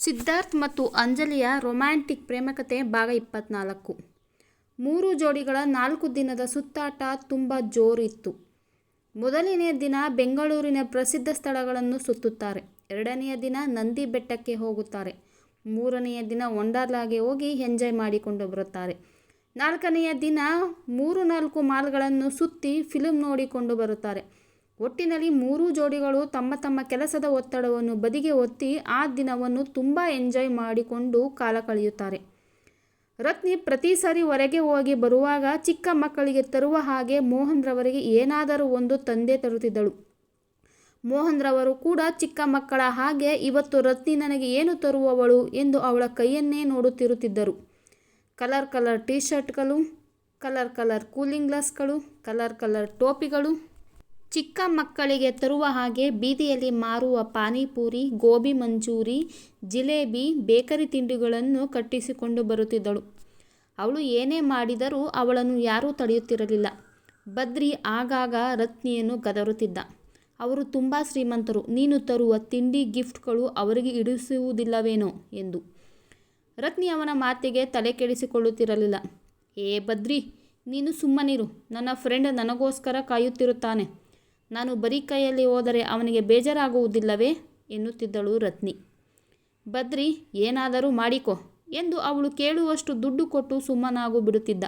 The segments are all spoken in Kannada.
ಸಿದ್ಧಾರ್ಥ್ ಮತ್ತು ಅಂಜಲಿಯ ರೊಮ್ಯಾಂಟಿಕ್ ಪ್ರೇಮಕತೆ ಭಾಗ ಇಪ್ಪತ್ನಾಲ್ಕು. ಮೂರು ಜೋಡಿಗಳ ನಾಲ್ಕು ದಿನದ ಸುತ್ತಾಟ ತುಂಬ ಜೋರಿತ್ತು. ಮೊದಲನೆಯ ದಿನ ಬೆಂಗಳೂರಿನ ಪ್ರಸಿದ್ಧ ಸ್ಥಳಗಳನ್ನು ಸುತ್ತುತ್ತಾರೆ. ಎರಡನೆಯ ದಿನ ನಂದಿ ಬೆಟ್ಟಕ್ಕೆ ಹೋಗುತ್ತಾರೆ. ಮೂರನೆಯ ದಿನ ವಂಡರ್ಲಾಗೆ ಹೋಗಿ ಎಂಜಾಯ್ ಮಾಡಿಕೊಂಡು ಬರುತ್ತಾರೆ. ನಾಲ್ಕನೆಯ ದಿನ ಮೂರು ನಾಲ್ಕು ಮಾಲ್ಗಳನ್ನು ಸುತ್ತಿ ಫಿಲ್ಮ್ ನೋಡಿಕೊಂಡು ಬರುತ್ತಾರೆ. ಒಟ್ಟಿನಲ್ಲಿ ಮೂರೂ ಜೋಡಿಗಳು ತಮ್ಮ ತಮ್ಮ ಕೆಲಸದ ಒತ್ತಡವನ್ನು ಬದಿಗೆ ಒತ್ತಿ ಆ ದಿನವನ್ನು ತುಂಬ ಎಂಜಾಯ್ ಮಾಡಿಕೊಂಡು ಕಾಲ ಕಳೆಯುತ್ತಾರೆ. ರತ್ನಿ ಪ್ರತಿ ಸಾರಿ ಹೊರಗೆ ಹೋಗಿ ಬರುವಾಗ ಚಿಕ್ಕ ಮಕ್ಕಳಿಗೆ ತರುವ ಹಾಗೆ ಮೋಹನ್ ರವರಿಗೆ ಏನಾದರೂ ಒಂದು ತಂದೆ ತರುತ್ತಿದ್ದಳು. ಮೋಹನ್ ರವರು ಕೂಡ ಚಿಕ್ಕ ಮಕ್ಕಳ ಹಾಗೆ ಇವತ್ತು ರತ್ನಿ ನನಗೆ ಏನು ತರುವವಳು ಎಂದು ಅವಳ ಕೈಯನ್ನೇ ನೋಡುತ್ತಿರುತ್ತಿದ್ದರು. ಕಲರ್ ಕಲರ್ ಟೀ ಶರ್ಟ್ಗಳು ಕಲರ್ ಕಲರ್ ಕೂಲಿಂಗ್ ಗ್ಲಾಸ್ಗಳು, ಕಲರ್ ಕಲರ್ ಟೋಪಿಗಳು ಚಿಕ್ಕ ಮಕ್ಕಳಿಗೆ ತರುವ ಹಾಗೆ ಬೀದಿಯಲ್ಲಿ ಮಾರುವ ಪಾನಿಪೂರಿ, ಗೋಬಿ ಮಂಚೂರಿ, ಜಿಲೇಬಿ, ಬೇಕರಿ ತಿಂಡಿಗಳನ್ನು ಕಟ್ಟಿಸಿಕೊಂಡು ಬರುತ್ತಿದ್ದಳು. ಅವಳು ಏನೇ ಮಾಡಿದರೂ ಅವಳನ್ನು ಯಾರೂ ತಡೆಯುತ್ತಿರಲಿಲ್ಲ. ಬದ್ರಿ ಆಗಾಗ ರತ್ನಿಯನ್ನು ಗದರುತ್ತಿದ್ದ. ಅವರು ತುಂಬ ಶ್ರೀಮಂತರು. ನೀನು ತರುವ ತಿಂಡಿ ಗಿಫ್ಟ್ಗಳು ಅವರಿಗೆ ಇಡಿಸುವುದಿಲ್ಲವೇನೋ ಎಂದು. ರತ್ನಿ ಅವನ ಮಾತಿಗೆ ತಲೆ ಕೆಡಿಸಿಕೊಳ್ಳುತ್ತಿರಲಿಲ್ಲ. ಏ ಬದ್ರಿ, ನೀನು ಸುಮ್ಮನಿರು. ನನ್ನ ಫ್ರೆಂಡ್ ನನಗೋಸ್ಕರ ಕಾಯುತ್ತಿರುತ್ತಾನೆ. ನಾನು ಬರೀ ಕೈಯಲ್ಲಿ ಹೋದರೆ ಅವನಿಗೆ ಬೇಜಾರಾಗುವುದಿಲ್ಲವೇ? ಎನ್ನುತ್ತಿದ್ದಳು ರತ್ನಿ. ಬದ್ರಿ ಏನಾದರೂ ಮಾಡಿಕೊ ಎಂದು ಅವಳು ಕೇಳುವಷ್ಟು ದುಡ್ಡು ಕೊಟ್ಟು ಸುಮ್ಮನಾಗು ಬಿಡುತ್ತಿದ್ದ.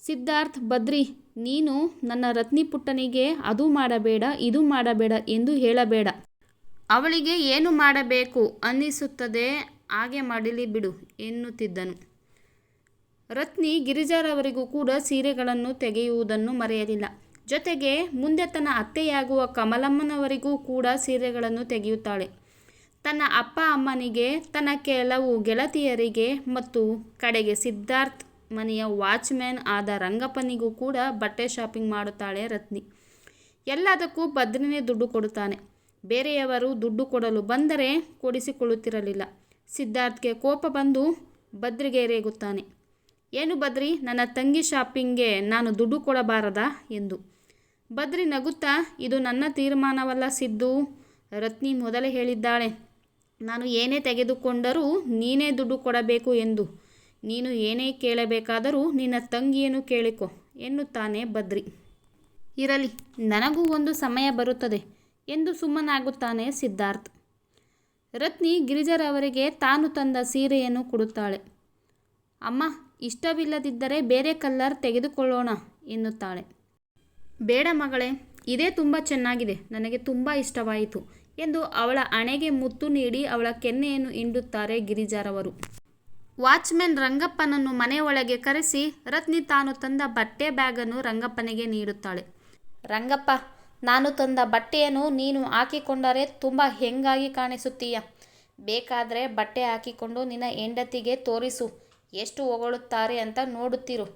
ಸಿದ್ಧಾರ್ಥ್ ಬದ್ರಿ ನೀನು ನನ್ನ ರತ್ನಿ ಪುಟ್ಟನಿಗೆ ಅದು ಮಾಡಬೇಡ, ಇದು ಮಾಡಬೇಡ ಎಂದು ಹೇಳಬೇಡ. ಅವಳಿಗೆ ಏನು ಮಾಡಬೇಕು ಅನ್ನಿಸುತ್ತದೆ ಹಾಗೆ ಮಾಡಲಿ ಬಿಡು ಎನ್ನುತ್ತಿದ್ದನು. ರತ್ನಿ ಗಿರಿಜಾರವರಿಗೂ ಕೂಡ ಸೀರೆಗಳನ್ನು ತೆಗೆಯುವುದನ್ನು ಮರೆಯಲಿಲ್ಲ. ಜೊತೆಗೆ ಮುಂದೆ ತನ್ನ ಅತ್ತೆಯಾಗುವ ಕಮಲಮ್ಮನವರಿಗೂ ಕೂಡ ಸೀರೆಗಳನ್ನು ತೆಗೆಯುತ್ತಾಳೆ. ತನ್ನ ಅಪ್ಪ ಅಮ್ಮನಿಗೆ, ತನ್ನ ಕೆಲವು ಗೆಳತಿಯರಿಗೆ ಮತ್ತು ಕಡೆಗೆ ಸಿದ್ಧಾರ್ಥ್ ಮನೆಯ ವಾಚ್ಮ್ಯಾನ್ ಆದ ರಂಗಪ್ಪನಿಗೂ ಕೂಡ ಬಟ್ಟೆ ಶಾಪಿಂಗ್ ಮಾಡುತ್ತಾಳೆ ರತ್ನಿ. ಎಲ್ಲದಕ್ಕೂ ಭದ್ರನೇ ದುಡ್ಡು ಕೊಡುತ್ತಾನೆ. ಬೇರೆಯವರು ದುಡ್ಡು ಕೊಡಲು ಬಂದರೆ ಕೊಡಿಸಿಕೊಳ್ಳುತ್ತಿರಲಿಲ್ಲ. ಸಿದ್ಧಾರ್ಥ್ಗೆ ಕೋಪ ಬಂದು ಬದ್ರಿಗೆ ರೇಗುತ್ತಾನೆ ಏನು ಬದ್ರಿ ನನ್ನ ತಂಗಿ ಶಾಪಿಂಗ್ಗೆ ನಾನು ದುಡ್ಡು ಕೊಡಬಾರದಾ? ಎಂದು. ಬದ್ರಿ ನಗುತ್ತಾ, ಇದು ನನ್ನ ತೀರ್ಮಾನವಲ್ಲ ಸಿದ್ದು. ರತ್ನಿ ಮೊದಲೇ ಹೇಳಿದ್ದಾಳೆ, ನಾನು ಏನೇ ತೆಗೆದುಕೊಂಡರೂ ನೀನೇ ದುಡ್ಡು ಕೊಡಬೇಕು ಎಂದು. ನೀನು ಏನೇ ಕೇಳಬೇಕಾದರೂ ನಿನ್ನ ತಂಗಿಯನ್ನು ಕೇಳಿಕೊ, ಎನ್ನುತ್ತಾನೆ ಬದ್ರಿ. ಇರಲಿ, ನನಗೂ ಒಂದು ಸಮಯ ಬರುತ್ತದೆ ಎಂದು ಸುಮ್ಮನಾಗುತ್ತಾನೆ ಸಿದ್ಧಾರ್ಥ್. ರತ್ನಿ ಗಿರಿಜರವರಿಗೆ ತಾನು ತಂದ ಸೀರೆಯನ್ನು ಕೊಡುತ್ತಾಳೆ. ಅಮ್ಮ, ಇಷ್ಟವಿಲ್ಲದಿದ್ದರೆ ಬೇರೆ ಕಲ್ಲರ್ ತೆಗೆದುಕೊಳ್ಳೋಣ, ಎನ್ನುತ್ತಾಳೆ. ಬೇಡ ಮಗಳೇ, ಇದೇ ತುಂಬ ಚೆನ್ನಾಗಿದೆ, ನನಗೆ ತುಂಬ ಇಷ್ಟವಾಯಿತು ಎಂದು ಅವಳ ಹಣೆಗೆ ಮುತ್ತು ನೀಡಿ ಅವಳ ಕೆನ್ನೆಯನ್ನು ಹಿಂಡುತ್ತಾರೆ ಗಿರಿಜಾರವರು. ವಾಚ್ಮೆನ್ ರಂಗಪ್ಪನನ್ನು ಮನೆಯೊಳಗೆ ಕರೆಸಿ ರತ್ನಿ ತಾನು ತಂದ ಬಟ್ಟೆ ಬ್ಯಾಗನ್ನು ರಂಗಪ್ಪನಿಗೆ ನೀಡುತ್ತಾಳೆ. ರಂಗಪ್ಪ, ನಾನು ತಂದ ಬಟ್ಟೆಯನ್ನು ನೀನು ಹಾಕಿಕೊಂಡರೆ ತುಂಬ ಹೆಂಗಾಗಿ ಕಾಣಿಸುತ್ತೀಯ. ಬೇಕಾದರೆ ಬಟ್ಟೆ ಹಾಕಿಕೊಂಡು ನಿನ್ನ ಹೆಂಡತಿಗೆ ತೋರಿಸು, ಎಷ್ಟು ಹೊಗಳುತ್ತಾರೆ ಅಂತ ನೋಡುತ್ತಿರು.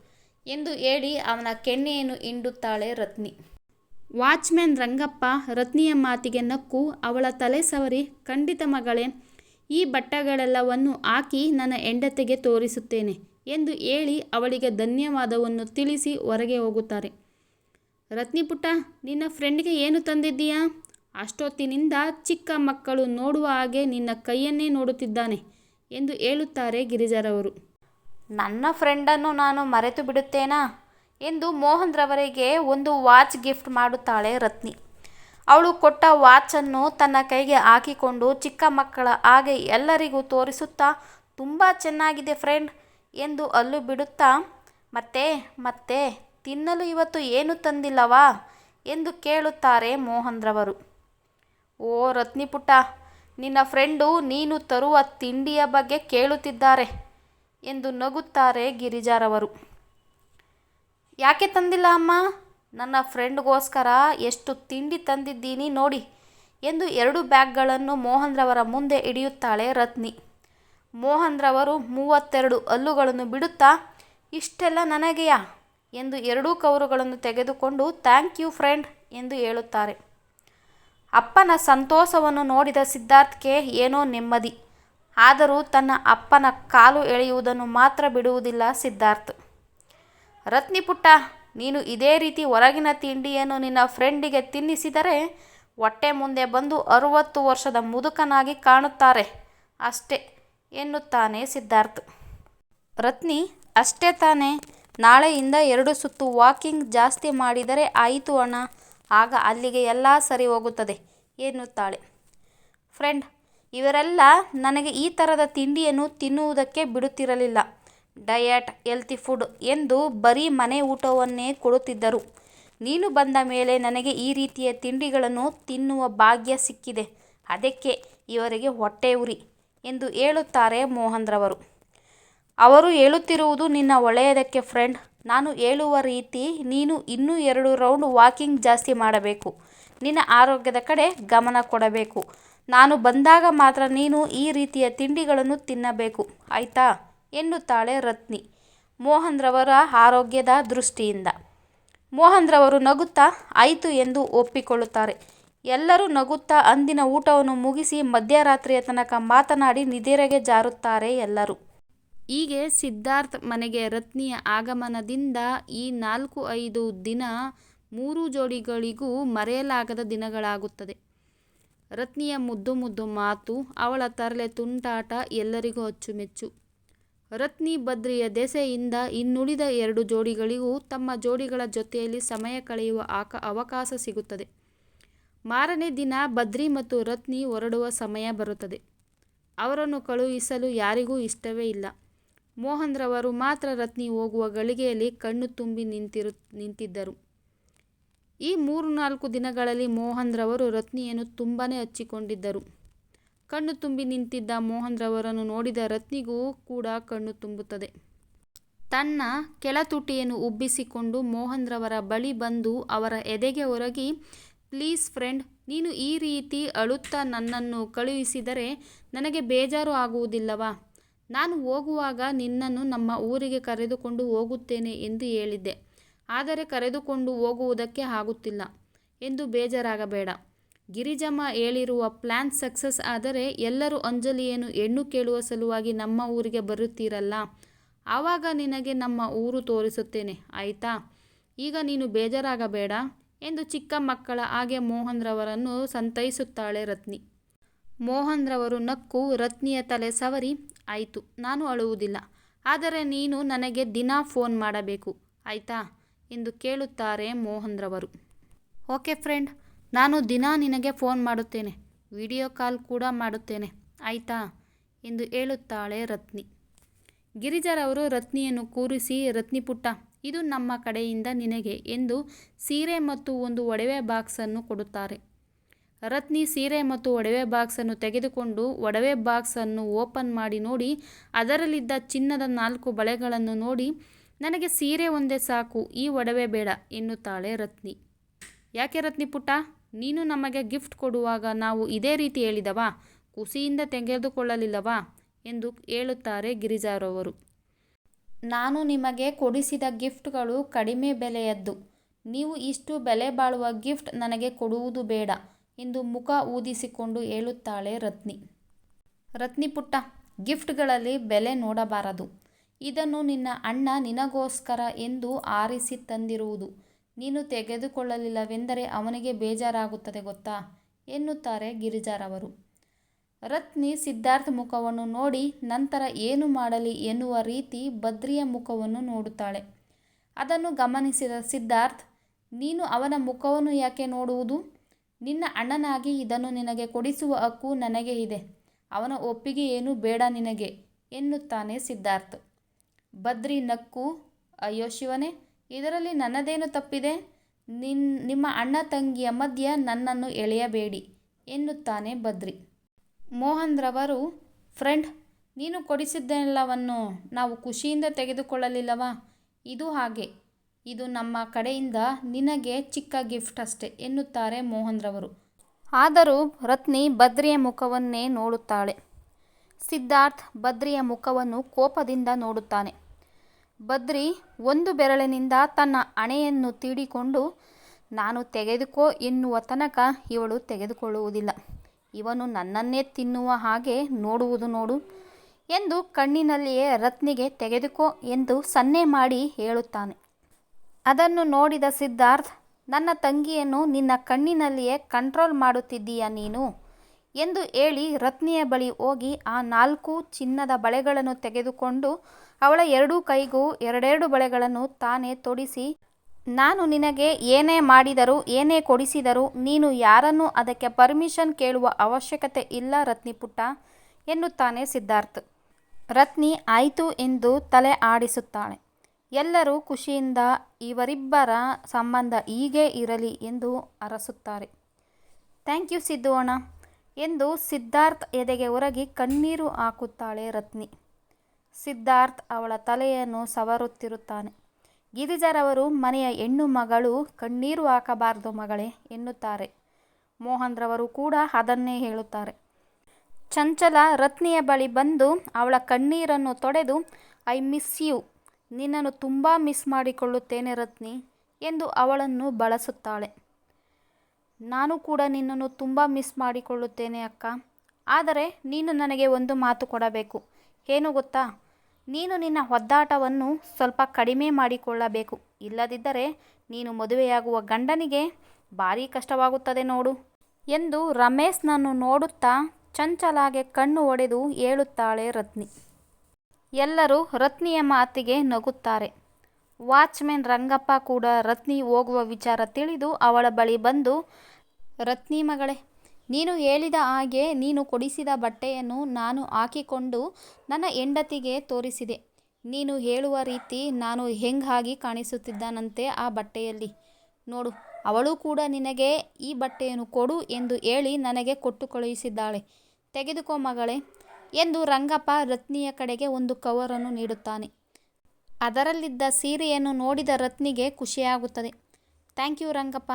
ಎಂದು ಹೇಳಿ ಅವನ ಕೆನ್ನೆಯನ್ನು ಹಿಂಡುತ್ತಾಳೆ ರತ್ನಿ. ವಾಚ್ಮ್ಯಾನ್ ರಂಗಪ್ಪ ರತ್ನಿಯ ಮಾತಿಗೆ ನಕ್ಕು, ಅವಳ ತಲೆ ಸವರಿ, ಖಂಡಿತ ಮಗಳೇ, ಈ ಬಟ್ಟೆಗಳೆಲ್ಲವನ್ನು ಹಾಕಿ ನನ್ನ ಹೆಂಡತಿಗೆ ತೋರಿಸುತ್ತೇನೆ ಎಂದು ಹೇಳಿ ಅವಳಿಗೆ ಧನ್ಯವಾದವನ್ನು ತಿಳಿಸಿ ಹೊರಗೆ ಹೋಗುತ್ತಾರೆ. ರತ್ನಿ ಪುಟ್ಟ, ನಿನ್ನ ಫ್ರೆಂಡ್ಗೆ ಏನು ತಂದಿದ್ದೀಯಾ? ಅಷ್ಟೊತ್ತಿನಿಂದ ಚಿಕ್ಕ ಮಕ್ಕಳು ನೋಡುವ ಹಾಗೆ ನಿನ್ನ ಕೈಯನ್ನೇ ನೋಡುತ್ತಿದ್ದಾನೆ ಎಂದು ಹೇಳುತ್ತಾರೆ ಗಿರಿಜರವರು. ನನ್ನ ಫ್ರೆಂಡನ್ನು ನಾನು ಮರೆತು ಬಿಡುತ್ತೇನಾ? ಎಂದು ಮೋಹನ್ ರವರಿಗೆ ಒಂದು ವಾಚ್ ಗಿಫ್ಟ್ ಮಾಡುತ್ತಾಳೆ ರತ್ನಿ. ಅವಳು ಕೊಟ್ಟ ವಾಚನ್ನು ತನ್ನ ಕೈಗೆ ಹಾಕಿಕೊಂಡು ಚಿಕ್ಕ ಮಕ್ಕಳ ಹಾಗೆ ಎಲ್ಲರಿಗೂ ತೋರಿಸುತ್ತಾ, ತುಂಬ ಚೆನ್ನಾಗಿದೆ ಫ್ರೆಂಡ್ ಎಂದು ಅಲ್ಲು ಬಿಡುತ್ತಾ, ಮತ್ತೆ ಮತ್ತೆ, ತಿನ್ನಲು ಇವತ್ತು ಏನು ತಂದಿಲ್ಲವಾ ಎಂದು ಕೇಳುತ್ತಾರೆ ಮೋಹನ್ ರವರು ಓ ರತ್ನಿ ಪುಟ್ಟ, ನಿನ್ನ ಫ್ರೆಂಡು ನೀನು ತರುವ ತಿಂಡಿಯ ಬಗ್ಗೆ ಕೇಳುತ್ತಿದ್ದಾರೆ. ಎಂದು ನಗುತ್ತಾರೆ ಗಿರಿಜಾರವರು. ಯಾಕೆ ತಂದಿಲ್ಲ ಅಮ್ಮ? ನನ್ನ ಫ್ರೆಂಡ್ಗೋಸ್ಕರ ಎಷ್ಟು ತಿಂಡಿ ತಂದಿದ್ದೀನಿ ನೋಡಿ ಎಂದು ಎರಡು ಬ್ಯಾಗ್ಗಳನ್ನು ಮೋಹನ್ರವರ ಮುಂದೆ ಹಿಡಿಯುತ್ತಾಳೆ ರತ್ನಿ. ಮೋಹನ್ರವರು ಮೂವತ್ತೆರಡು ಹಲ್ಲುಗಳನ್ನು ಬಿಡುತ್ತಾ? ಇಷ್ಟೆಲ್ಲ ನನಗೆಯಾ? ಎಂದು ಎರಡೂ ಕವರುಗಳನ್ನು ತೆಗೆದುಕೊಂಡು, ಥ್ಯಾಂಕ್ ಯು ಫ್ರೆಂಡ್ ಎಂದು ಹೇಳುತ್ತಾರೆ. ಅಪ್ಪನ ಸಂತೋಷವನ್ನು ನೋಡಿದ ಸಿದ್ಧಾರ್ಥ್ಗೆ ಏನೋ ನೆಮ್ಮದಿ. ಆದರೂ ತನ್ನ ಅಪ್ಪನ ಕಾಲು ಎಳೆಯುವುದನ್ನು ಮಾತ್ರ ಬಿಡುವುದಿಲ್ಲ ಸಿದ್ಧಾರ್ಥ್. ರತ್ನಿ ಪುಟ್ಟ ನೀನು ಇದೇ ರೀತಿ ಹೊರಗಿನ ತಿಂಡಿಯನ್ನು ನಿನ್ನ ಫ್ರೆಂಡಿಗೆ ತಿನ್ನಿಸಿದರೆ ಹೊಟ್ಟೆ ಮುಂದೆ ಬಂದು ಅರುವತ್ತು ವರ್ಷದ ಮುದುಕನಾಗಿ ಕಾಣುತ್ತಾರೆ ಅಷ್ಟೇ ಎನ್ನುತ್ತಾನೆ ಸಿದ್ಧಾರ್ಥ್. ರತ್ನಿ, ಅಷ್ಟೇ ತಾನೆ. ನಾಳೆಯಿಂದ ಎರಡು ಸುತ್ತು ವಾಕಿಂಗ್ ಜಾಸ್ತಿ ಮಾಡಿದರೆ ಆಯಿತು ಅಣ್ಣ. ಆಗ ಅಲ್ಲಿಗೆ ಎಲ್ಲ ಸರಿ ಹೋಗುತ್ತದೆ ಎನ್ನುತ್ತಾಳೆ. ಫ್ರೆಂಡ್ ಇವರೆಲ್ಲ ನನಗೆ ಈ ಥರದ ತಿಂಡಿಯನ್ನು ತಿನ್ನುವುದಕ್ಕೆ ಬಿಡುತ್ತಿರಲಿಲ್ಲ. ಡಯಟ್, ಹೆಲ್ತಿ ಫುಡ್ ಎಂದು ಬರೀ ಮನೆ ಊಟವನ್ನೇ ಕೊಡುತ್ತಿದ್ದರು. ನೀನು ಬಂದ ಮೇಲೆ ನನಗೆ ಈ ರೀತಿಯ ತಿಂಡಿಗಳನ್ನು ತಿನ್ನುವ ಭಾಗ್ಯ ಸಿಕ್ಕಿದೆ. ಅದಕ್ಕೆ ಇವರಿಗೆ ಹೊಟ್ಟೆ ಉರಿ ಎಂದು ಹೇಳುತ್ತಾರೆ ಮೋಹನ್ರವರು. ಅವರು ಹೇಳುತ್ತಿರುವುದು ನಿನ್ನ ಒಳ್ಳೆಯದಕ್ಕೆ ಫ್ರೆಂಡ್. ನಾನು ಹೇಳುವ ರೀತಿ ನೀನು ಇನ್ನೂ ಎರಡು ರೌಂಡ್ ವಾಕಿಂಗ್ ಜಾಸ್ತಿ ಮಾಡಬೇಕು. ನಿನ್ನ ಆರೋಗ್ಯದ ಕಡೆ ಗಮನ ಕೊಡಬೇಕು. ನಾನು ಬಂದಾಗ ಮಾತ್ರ ನೀನು ಈ ರೀತಿಯ ತಿಂಡಿಗಳನ್ನು ತಿನ್ನಬೇಕು. ಆಯಿತಾ? ಎನ್ನುತ್ತಾಳೆ ರತ್ನಿ ಮೋಹನ್ರವರ ಆರೋಗ್ಯದ ದೃಷ್ಟಿಯಿಂದ. ಮೋಹನ್ರವರು ನಗುತ್ತಾ ಆಯಿತು ಎಂದು ಒಪ್ಪಿಕೊಳ್ಳುತ್ತಾರೆ. ಎಲ್ಲರೂ ನಗುತ್ತಾ ಅಂದಿನ ಊಟವನ್ನು ಮುಗಿಸಿ ಮಧ್ಯರಾತ್ರಿಯ ತನಕ ಮಾತನಾಡಿ ನಿದಿರೆಗೆ ಜಾರುತ್ತಾರೆ ಎಲ್ಲರೂ. ಹೀಗೆ ಸಿದ್ಧಾರ್ಥ್ ಮನೆಗೆ ರತ್ನಿಯ ಆಗಮನದಿಂದ ಈ ನಾಲ್ಕು ಐದು ದಿನ ಮೂರು ಜೋಡಿಗಳಿಗೂ ಮರೆಯಲಾಗದ ದಿನಗಳಾಗುತ್ತದೆ. ರತ್ನಿಯ ಮುದ್ದು ಮುದ್ದು ಮಾತು, ಅವಳ ತರಲೆ ತುಂಟಾಟ ಎಲ್ಲರಿಗೂ ಅಚ್ಚುಮೆಚ್ಚು. ರತ್ನಿ ಬದ್ರಿಯ ದೆಸೆಯಿಂದ ಇನ್ನುಳಿದ ಎರಡು ಜೋಡಿಗಳಿಗೂ ತಮ್ಮ ಜೋಡಿಗಳ ಜೊತೆಯಲ್ಲಿ ಸಮಯ ಕಳೆಯುವ ಆಕ ಅವಕಾಶ ಸಿಗುತ್ತದೆ. ಮಾರನೇ ದಿನ ಬದ್ರಿ ಮತ್ತು ರತ್ನಿ ಹೊರಡುವ ಸಮಯ ಬರುತ್ತದೆ. ಅವರನ್ನು ಕಳುಹಿಸಲು ಯಾರಿಗೂ ಇಷ್ಟವೇ ಇಲ್ಲ. ಮೋಹನ್ರವರು ಮಾತ್ರ ರತ್ನಿ ಹೋಗುವ ಗಳಿಗೆಯಲ್ಲಿ ಕಣ್ಣು ತುಂಬಿ ನಿಂತಿರು, ನಿಂತಿದ್ದರು. ಈ ಮೂರು ನಾಲ್ಕು ದಿನಗಳಲ್ಲಿ ಮೋಹನ್ರವರು ರತ್ನಿಯನ್ನು ತುಂಬಾ ಹಚ್ಚಿಕೊಂಡಿದ್ದರು. ಕಣ್ಣು ತುಂಬಿ ನಿಂತಿದ್ದ ಮೋಹನ್ರವರನ್ನು ನೋಡಿದ ರತ್ನಿಗೂ ಕೂಡ ಕಣ್ಣು ತುಂಬುತ್ತದೆ. ತನ್ನ ಕೆಳತುಟಿಯನ್ನು ಉಬ್ಬಿಸಿಕೊಂಡು ಮೋಹನ್ರವರ ಬಳಿ ಬಂದು ಅವರ ಎದೆಗೆ ಒರಗಿ, ಪ್ಲೀಸ್ ಫ್ರೆಂಡ್, ನೀನು ಈ ರೀತಿ ಅಳುತ್ತಾ ನನ್ನನ್ನು ಕಳುಹಿಸಿದರೆ ನನಗೆ ಬೇಜಾರು ಆಗುವುದಿಲ್ಲವಾ? ನಾನು ಹೋಗುವಾಗ ನಿನ್ನನ್ನು ನಮ್ಮ ಊರಿಗೆ ಕರೆದುಕೊಂಡು ಹೋಗುತ್ತೇನೆ ಎಂದು ಹೇಳಿದ್ದೆ. ಆದರೆ ಕರೆದುಕೊಂಡು ಹೋಗುವುದಕ್ಕೆ ಆಗುತ್ತಿಲ್ಲ ಎಂದು ಬೇಜಾರಾಗಬೇಡ. ಗಿರಿಜಮ್ಮ ಹೇಳಿರುವ ಪ್ಲ್ಯಾನ್ ಸಕ್ಸಸ್ ಆದರೆ ಎಲ್ಲರೂ ಅಂಜಲಿಯನ್ನು ಹೆಣ್ಣು ಕೇಳುವ ಸಲುವಾಗಿ ನಮ್ಮ ಊರಿಗೆ ಬರುತ್ತೀರಲ್ಲ, ಆವಾಗ ನಿನಗೆ ನಮ್ಮ ಊರು ತೋರಿಸುತ್ತೇನೆ, ಆಯಿತಾ? ಈಗ ನೀನು ಬೇಜಾರಾಗಬೇಡ ಎಂದು ಚಿಕ್ಕ ಮಕ್ಕಳ ಹಾಗೆ ಮೋಹನ್ರವರನ್ನು ಸಂತೈಸುತ್ತಾಳೆ ರತ್ನಿ. ಮೋಹನ್ರವರು ನಕ್ಕು ರತ್ನಿಯ ತಲೆ ಸವರಿ, ಆಯಿತು, ನಾನು ಅಳುವುದಿಲ್ಲ, ಆದರೆ ನೀನು ನನಗೆ ದಿನಾ ಫೋನ್ ಮಾಡಬೇಕು, ಆಯಿತಾ? ಎಂದು ಕೇಳುತ್ತಾರೆ ಮೋಹನ್ರವರು. ಓಕೆ ಫ್ರೆಂಡ್, ನಾನು ದಿನಾ ನಿನಗೆ ಫೋನ್ ಮಾಡುತ್ತೇನೆ. ವಿಡಿಯೋ ಕಾಲ್ ಕೂಡ ಮಾಡುತ್ತೇನೆ. ಆಯಿತಾ? ಎಂದು ಹೇಳುತ್ತಾಳೆ ರತ್ನಿ. ಗಿರಿಜರವರು ರತ್ನಿಯನ್ನು ಕೂರಿಸಿ, ರತ್ನಿ ಪುಟ್ಟ, ಇದು ನಮ್ಮ ಕಡೆಯಿಂದ ನಿನಗೆ ಎಂದು ಸೀರೆ ಮತ್ತು ಒಂದು ಒಡವೆ ಬಾಕ್ಸನ್ನು ಕೊಡುತ್ತಾರೆ. ರತ್ನಿ ಸೀರೆ ಮತ್ತು ಒಡವೆ ಬಾಕ್ಸನ್ನು ತೆಗೆದುಕೊಂಡು ಒಡವೆ ಬಾಕ್ಸನ್ನು ಓಪನ್ ಮಾಡಿ ನೋಡಿ, ಅದರಲ್ಲಿದ್ದ ಚಿನ್ನದ ನಾಲ್ಕು ಬಳೆಗಳನ್ನು ನೋಡಿ ನನಗೆ ಸೀರೆ ಒಂದೇ ಸಾಕು, ಈ ಒಡವೆ ಬೇಡ, ಎನ್ನುತ್ತಾಳೆ ರತ್ನಿ. ಯಾಕೆ ರತ್ನಿ ಪುಟ್ಟ? ನೀನು ನಮಗೆ ಗಿಫ್ಟ್ ಕೊಡುವಾಗ ನಾವು ಇದೇ ರೀತಿ ಹೇಳಿದವಾ? ಕುಸಿಯಿಂದ ತೆಗೆದುಕೊಳ್ಳಲಿಲ್ಲವಾ? ಎಂದು ಹೇಳುತ್ತಾರೆ ಗಿರಿಜಾರವರು. ನಾನು ನಿಮಗೆ ಕೊಡಿಸಿದ ಗಿಫ್ಟ್ಗಳು ಕಡಿಮೆ ಬೆಲೆಯದ್ದು. ನೀವು ಇಷ್ಟು ಬೆಲೆ ಬಾಳುವ ಗಿಫ್ಟ್ ನನಗೆ ಕೊಡುವುದು ಬೇಡ, ಎಂದು ಮುಖ ಊದಿಸಿಕೊಂಡು ಹೇಳುತ್ತಾಳೆ ರತ್ನಿ. ರತ್ನಿ ಪುಟ್ಟ, ಗಿಫ್ಟ್ಗಳಲ್ಲಿ ಬೆಲೆ ನೋಡಬಾರದು. ಇದನ್ನು ನಿನ್ನ ಅಣ್ಣ ನಿನಗೋಸ್ಕರ ಎಂದು ಆರಿಸಿ ತಂದಿರುವುದು. ನೀನು ತೆಗೆದುಕೊಳ್ಳಲಿಲ್ಲವೆಂದರೆ ಅವನಿಗೆ ಬೇಜಾರಾಗುತ್ತದೆ ಗೊತ್ತಾ? ಎನ್ನುತ್ತಾರೆ ಗಿರಿಜಾರವರು. ರತ್ನಿ ಸಿದ್ಧಾರ್ಥ್ ಮುಖವನ್ನು ನೋಡಿ, ನಂತರ ಏನು ಮಾಡಲಿ ಎನ್ನುವ ರೀತಿ ಬದ್ರಿಯ ಮುಖವನ್ನು ನೋಡುತ್ತಾಳೆ. ಅದನ್ನು ಗಮನಿಸಿದ ಸಿದ್ಧಾರ್ಥ್, ನೀನು ಅವನ ಮುಖವನ್ನು ಯಾಕೆ ನೋಡುವುದು? ನಿನ್ನ ಅಣ್ಣನಾಗಿ ಇದನ್ನು ನಿನಗೆ ಕೊಡಿಸುವ ಹಕ್ಕು ನನಗೆ ಇದೆ. ಅವನ ಒಪ್ಪಿಗೆ ಏನು ಬೇಡ ನಿನಗೆ, ಎನ್ನುತ್ತಾನೆ ಸಿದ್ಧಾರ್ಥ್. ಬದ್ರಿ ನಕ್ಕು, ಅಯ್ಯೋ ಶಿವನೇ, ಇದರಲ್ಲಿ ನನ್ನದೇನು ತಪ್ಪಿದೆ? ನಿನ್, ನಿಮ್ಮ ಅಣ್ಣ ತಂಗಿಯ ಮಧ್ಯ ನನ್ನನ್ನು ಎಳೆಯಬೇಡಿ, ಎನ್ನುತ್ತಾನೆ ಬದ್ರಿ. ಮೋಹನ್ರವರು ಫ್ರೆಂಡ್, ನೀನು ಕೊಡಿಸಿದ್ದೆಲ್ಲವನ್ನು ನಾವು ಖುಷಿಯಿಂದ ತೆಗೆದುಕೊಳ್ಳಲಿಲ್ಲವಾ? ಇದು ಹಾಗೆ, ಇದು ನಮ್ಮ ಕಡೆಯಿಂದ ನಿನಗೆ ಚಿಕ್ಕ ಗಿಫ್ಟ್ ಅಷ್ಟೆ, ಎನ್ನುತ್ತಾರೆ ಮೋಹನ್ರವರು ಆದರೂ ರತ್ನಿ ಬದ್ರಿಯ ಮುಖವನ್ನೇ ನೋಡುತ್ತಾಳೆ. ಸಿದ್ಧಾರ್ಥ್ ಬದ್ರಿಯ ಮುಖವನ್ನು ಕೋಪದಿಂದ ನೋಡುತ್ತಾನೆ. ಬದ್ರಿ ಒಂದು ಬೆರಳಿನಿಂದ ತನ್ನ ಹಣೆಯನ್ನು ತೀಡಿಕೊಂಡು, ನಾನು ತೆಗೆದುಕೋ ಎನ್ನುವ ತನಕ ಇವಳು ತೆಗೆದುಕೊಳ್ಳುವುದಿಲ್ಲ. ಇವನು ನನ್ನನ್ನೇ ತಿನ್ನುವ ಹಾಗೆ ನೋಡುವುದು ನೋಡು ಎಂದು ಕಣ್ಣಿನಲ್ಲಿಯೇ ರತ್ನಿಗೆ ತೆಗೆದುಕೋ ಎಂದು ಸನ್ನೆ ಮಾಡಿ ಹೇಳುತ್ತಾನೆ. ಅದನ್ನು ನೋಡಿದ ಸಿದ್ಧಾರ್ಥ್, ನನ್ನ ತಂಗಿಯನ್ನು ನಿನ್ನ ಕಣ್ಣಿನಲ್ಲಿಯೇ ಕಂಟ್ರೋಲ್ ಮಾಡುತ್ತಿದ್ದೀಯ ನೀನು? ಎಂದು ಹೇಳಿ ರತ್ನಿಯ ಬಳಿ ಹೋಗಿ ಆ ನಾಲ್ಕು ಚಿನ್ನದ ಬಳೆಗಳನ್ನು ತೆಗೆದುಕೊಂಡು ಅವಳ ಎರಡೂ ಕೈಗೂ ಎರಡೆರಡು ಬಳೆಗಳನ್ನು ತಾನೇ ತೊಡಿಸಿ, ನಾನು ನಿನಗೆ ಏನೇ ಮಾಡಿದರೂ, ಏನೇ ಕೊಡಿಸಿದರೂ ನೀನು ಯಾರನ್ನು ಅದಕ್ಕೆ ಪರ್ಮಿಷನ್ ಕೇಳುವ ಅವಶ್ಯಕತೆ ಇಲ್ಲ ರತ್ನಿ ಪುಟ್ಟ, ಎನ್ನುತ್ತಾನೆ ಸಿದ್ಧಾರ್ಥ್. ರತ್ನಿ, ಆಯಿತು ಎಂದು ತಲೆ ಆಡಿಸುತ್ತಾಳೆ. ಎಲ್ಲರೂ ಖುಷಿಯಿಂದ, ಇವರಿಬ್ಬರ ಸಂಬಂಧ ಹೀಗೇ ಇರಲಿ ಎಂದು ಅರಸುತ್ತಾರೆ. ಥ್ಯಾಂಕ್ ಯು ಸಿದ್ದು ಅಣ್ಣ. ಎಂದು ಸಿದ್ಧಾರ್ಥ್ ಎದೆಗೆ ಒರಗಿ ಕಣ್ಣೀರು ಹಾಕುತ್ತಾಳೆ ರತ್ನಿ. ಸಿದ್ಧಾರ್ಥ್ ಅವಳ ತಲೆಯನ್ನು ಸವರುತ್ತಿರುತ್ತಾನೆ. ಗಿರಿಜರವರು ಮನೆಯ ಹೆಣ್ಣು ಮಗಳು ಕಣ್ಣೀರು ಹಾಕಬಾರದು ಮಗಳೇ ಎನ್ನುತ್ತಾರೆ. ಮೋಹನ್ ರವರು ಕೂಡ ಅದನ್ನೇ ಹೇಳುತ್ತಾರೆ. ಚಂಚಲ ರತ್ನಿಯ ಬಳಿ ಬಂದು ಅವಳ ಕಣ್ಣೀರನ್ನು ತೊಡೆದು, ಐ ಮಿಸ್ ಯು, ನಿನ್ನನ್ನು ತುಂಬ ಮಿಸ್ ಮಾಡಿಕೊಳ್ಳುತ್ತೇನೆ ರತ್ನಿ ಎಂದು ಅವಳನ್ನು ಬಳಸುತ್ತಾಳೆ. ನಾನು ಕೂಡ ನಿನ್ನನ್ನು ತುಂಬ ಮಿಸ್ ಮಾಡಿಕೊಳ್ಳುತ್ತೇನೆ ಅಕ್ಕ. ಆದರೆ ನೀನು ನನಗೆ ಒಂದು ಮಾತು ಕೊಡಬೇಕು. ಏನು ಗೊತ್ತಾ? ನೀನು ನಿನ್ನ ಒದ್ದಾಟವನ್ನು ಸ್ವಲ್ಪ ಕಡಿಮೆ ಮಾಡಿಕೊಳ್ಳಬೇಕು. ಇಲ್ಲದಿದ್ದರೆ ನೀನು ಮದುವೆಯಾಗುವ ಗಂಡನಿಗೆ ಭಾರೀ ಕಷ್ಟವಾಗುತ್ತದೆ ನೋಡು ಎಂದು ರಮೇಶ್ನನ್ನು ನೋಡುತ್ತಾ ಚಂಚಲಾಗೆ ಕಣ್ಣು ಒಡೆದು ಹೇಳುತ್ತಾಳೆ ರತ್ನಿ. ಎಲ್ಲರೂ ರತ್ನಿಯ ಮಾತಿಗೆ ನಗುತ್ತಾರೆ. ವಾಚ್ಮೆನ್ ರಂಗಪ್ಪ ಕೂಡ ರತ್ನಿ ಹೋಗುವ ವಿಚಾರ ತಿಳಿದು ಅವಳ ಬಳಿ ಬಂದು ರತ್ನಿ ಮಗಳೇ, ನೀನು ಹೇಳಿದ ಹಾಗೆ ನೀನು ಕೊಡಿಸಿದ ಬಟ್ಟೆಯನ್ನು ನಾನು ಹಾಕಿಕೊಂಡು ನನ್ನ ಹೆಂಡತಿಗೆ ತೋರಿಸಿದೆ. ನೀನು ಹೇಳುವ ರೀತಿ ನಾನು ಹೆಂಗಾಗಿ ಕಾಣಿಸುತ್ತಿದ್ದಾನಂತೆ ಆ ಬಟ್ಟೆಯಲ್ಲಿ. ನೋಡು, ಅವಳು ಕೂಡ ನಿನಗೆ ಈ ಬಟ್ಟೆಯನ್ನು ಕೊಡು ಎಂದು ಹೇಳಿ ನನಗೆ ಕೊಟ್ಟು ಕಳುಹಿಸಿದ್ದಾಳೆ. ತೆಗೆದುಕೋ ಮಗಳೇ ಎಂದು ರಂಗಪ್ಪ ರತ್ನಿಯ ಕಡೆಗೆ ಒಂದು ಕವರನ್ನು ನೀಡುತ್ತಾನೆ. ಅದರಲ್ಲಿದ್ದ ಸೀರೆಯನ್ನು ನೋಡಿದ ರತ್ನಿಗೆ ಖುಷಿಯಾಗುತ್ತದೆ. Thank you Rangappa.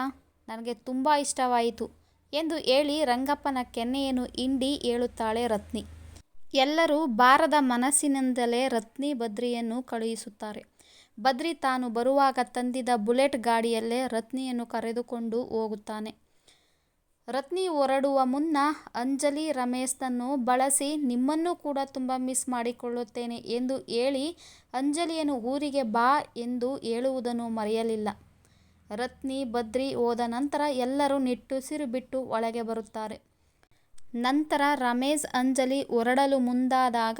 ನನಗೆ ತುಂಬ ಇಷ್ಟವಾಯಿತು ಎಂದು ಹೇಳಿ ರಂಗಪ್ಪನ ಕೆನ್ನೆಯನ್ನು ಹಿಂಡಿ ಹೇಳುತ್ತಾಳೆ ರತ್ನಿ. ಎಲ್ಲರೂ ಬಾರದ ಮನಸ್ಸಿನಿಂದಲೇ ರತ್ನಿ ಬದ್ರಿಯನ್ನು ಕಳುಹಿಸುತ್ತಾರೆ. ಬದ್ರಿ ತಾನು ಬರುವಾಗ ತಂದಿದ ಬುಲೆಟ್ ಗಾಡಿಯಲ್ಲೇ ರತ್ನಿಯನ್ನು ಕರೆದುಕೊಂಡು ಹೋಗುತ್ತಾನೆ. ರತ್ನಿ ಹೊರಡುವ ಮುನ್ನ ಅಂಜಲಿ ರಮೇಶ್ನನ್ನು ಬಳಸಿ ನಿಮ್ಮನ್ನು ಕೂಡ ತುಂಬ ಮಿಸ್ ಮಾಡಿಕೊಳ್ಳುತ್ತೇನೆ ಎಂದು ಹೇಳಿ ಅಂಜಲಿಯನ್ನು ಊರಿಗೆ ಬಾ ಎಂದು ಹೇಳುವುದನ್ನು ಮರೆಯಲಿಲ್ಲ. ರತ್ನಿ ಬದ್ರಿ ಹೋದ ನಂತರ ಎಲ್ಲರೂ ನಿಟ್ಟುಸಿರು ಬಿಟ್ಟು ಒಳಗೆ ಬರುತ್ತಾರೆ. ನಂತರ ರಮೇಶ್ ಅಂಜಲಿ ಹೊರಡಲು ಮುಂದಾದಾಗ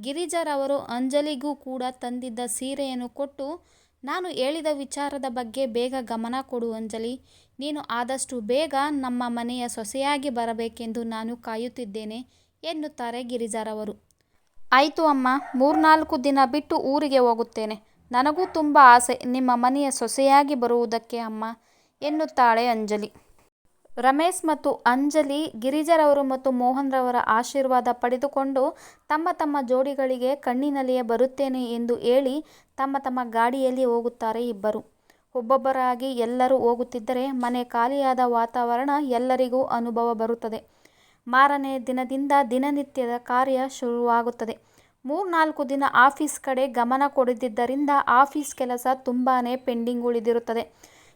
ಗಿರಿಜರವರು ಅಂಜಲಿಗೂ ಕೂಡ ತಂದಿದ್ದ ಸೀರೆಯನ್ನು ಕೊಟ್ಟು, ನಾನು ಹೇಳಿದ ವಿಚಾರದ ಬಗ್ಗೆ ಬೇಗ ಗಮನ ಕೊಡು ಅಂಜಲಿ. ನೀನು ಆದಷ್ಟು ಬೇಗ ನಮ್ಮ ಮನೆಯ ಸೊಸೆಯಾಗಿ ಬರಬೇಕೆಂದು ನಾನು ಕಾಯುತ್ತಿದ್ದೇನೆ, ಎನ್ನುತ್ತಾರೆ ಗಿರಿಜರವರು. ಆಯಿತು ಅಮ್ಮ, ಮೂರ್ನಾಲ್ಕು ದಿನ ಬಿಟ್ಟು ಊರಿಗೆ ಹೋಗುತ್ತೇನೆ. ನನಗೂ ತುಂಬ ಆಸೆ, ನಿಮ್ಮ ಮನೆಯ ಸೊಸೆಯಾಗಿ ಬರುವುದಕ್ಕೆ ಅಮ್ಮ, ಎನ್ನುತ್ತಾಳೆ ಅಂಜಲಿ. ರಮೇಶ್ ಮತ್ತು ಅಂಜಲಿ ಗಿರಿಜರವರು ಮತ್ತು ಮೋಹನ್ರವರ ಆಶೀರ್ವಾದ ಪಡೆದುಕೊಂಡು ತಮ್ಮ ತಮ್ಮ ಜೋಡಿಗಳಿಗೆ ಕಣ್ಣಿನಲ್ಲಿಯೇ ಬರುತ್ತೇನೆ ಎಂದು ಹೇಳಿ ತಮ್ಮ ತಮ್ಮ ಗಾಡಿಯಲ್ಲಿ ಹೋಗುತ್ತಾರೆ ಇಬ್ಬರು. ಒಬ್ಬೊಬ್ಬರಾಗಿ ಎಲ್ಲರೂ ಹೋಗುತ್ತಿದ್ದರೆ ಮನೆ ಖಾಲಿಯಾದ ವಾತಾವರಣ ಎಲ್ಲರಿಗೂ ಅನುಭವ ಬರುತ್ತದೆ. ಮಾರನೇ ದಿನದಿಂದ ದಿನನಿತ್ಯದ ಕಾರ್ಯ ಶುರುವಾಗುತ್ತದೆ. ಮೂರ್ನಾಲ್ಕು ದಿನ ಆಫೀಸ್ ಕಡೆ ಗಮನ ಕೊಡದಿದ್ದರಿಂದ ಆಫೀಸ್ ಕೆಲಸ ತುಂಬಾ ಪೆಂಡಿಂಗ್ ಉಳಿದಿರುತ್ತದೆ.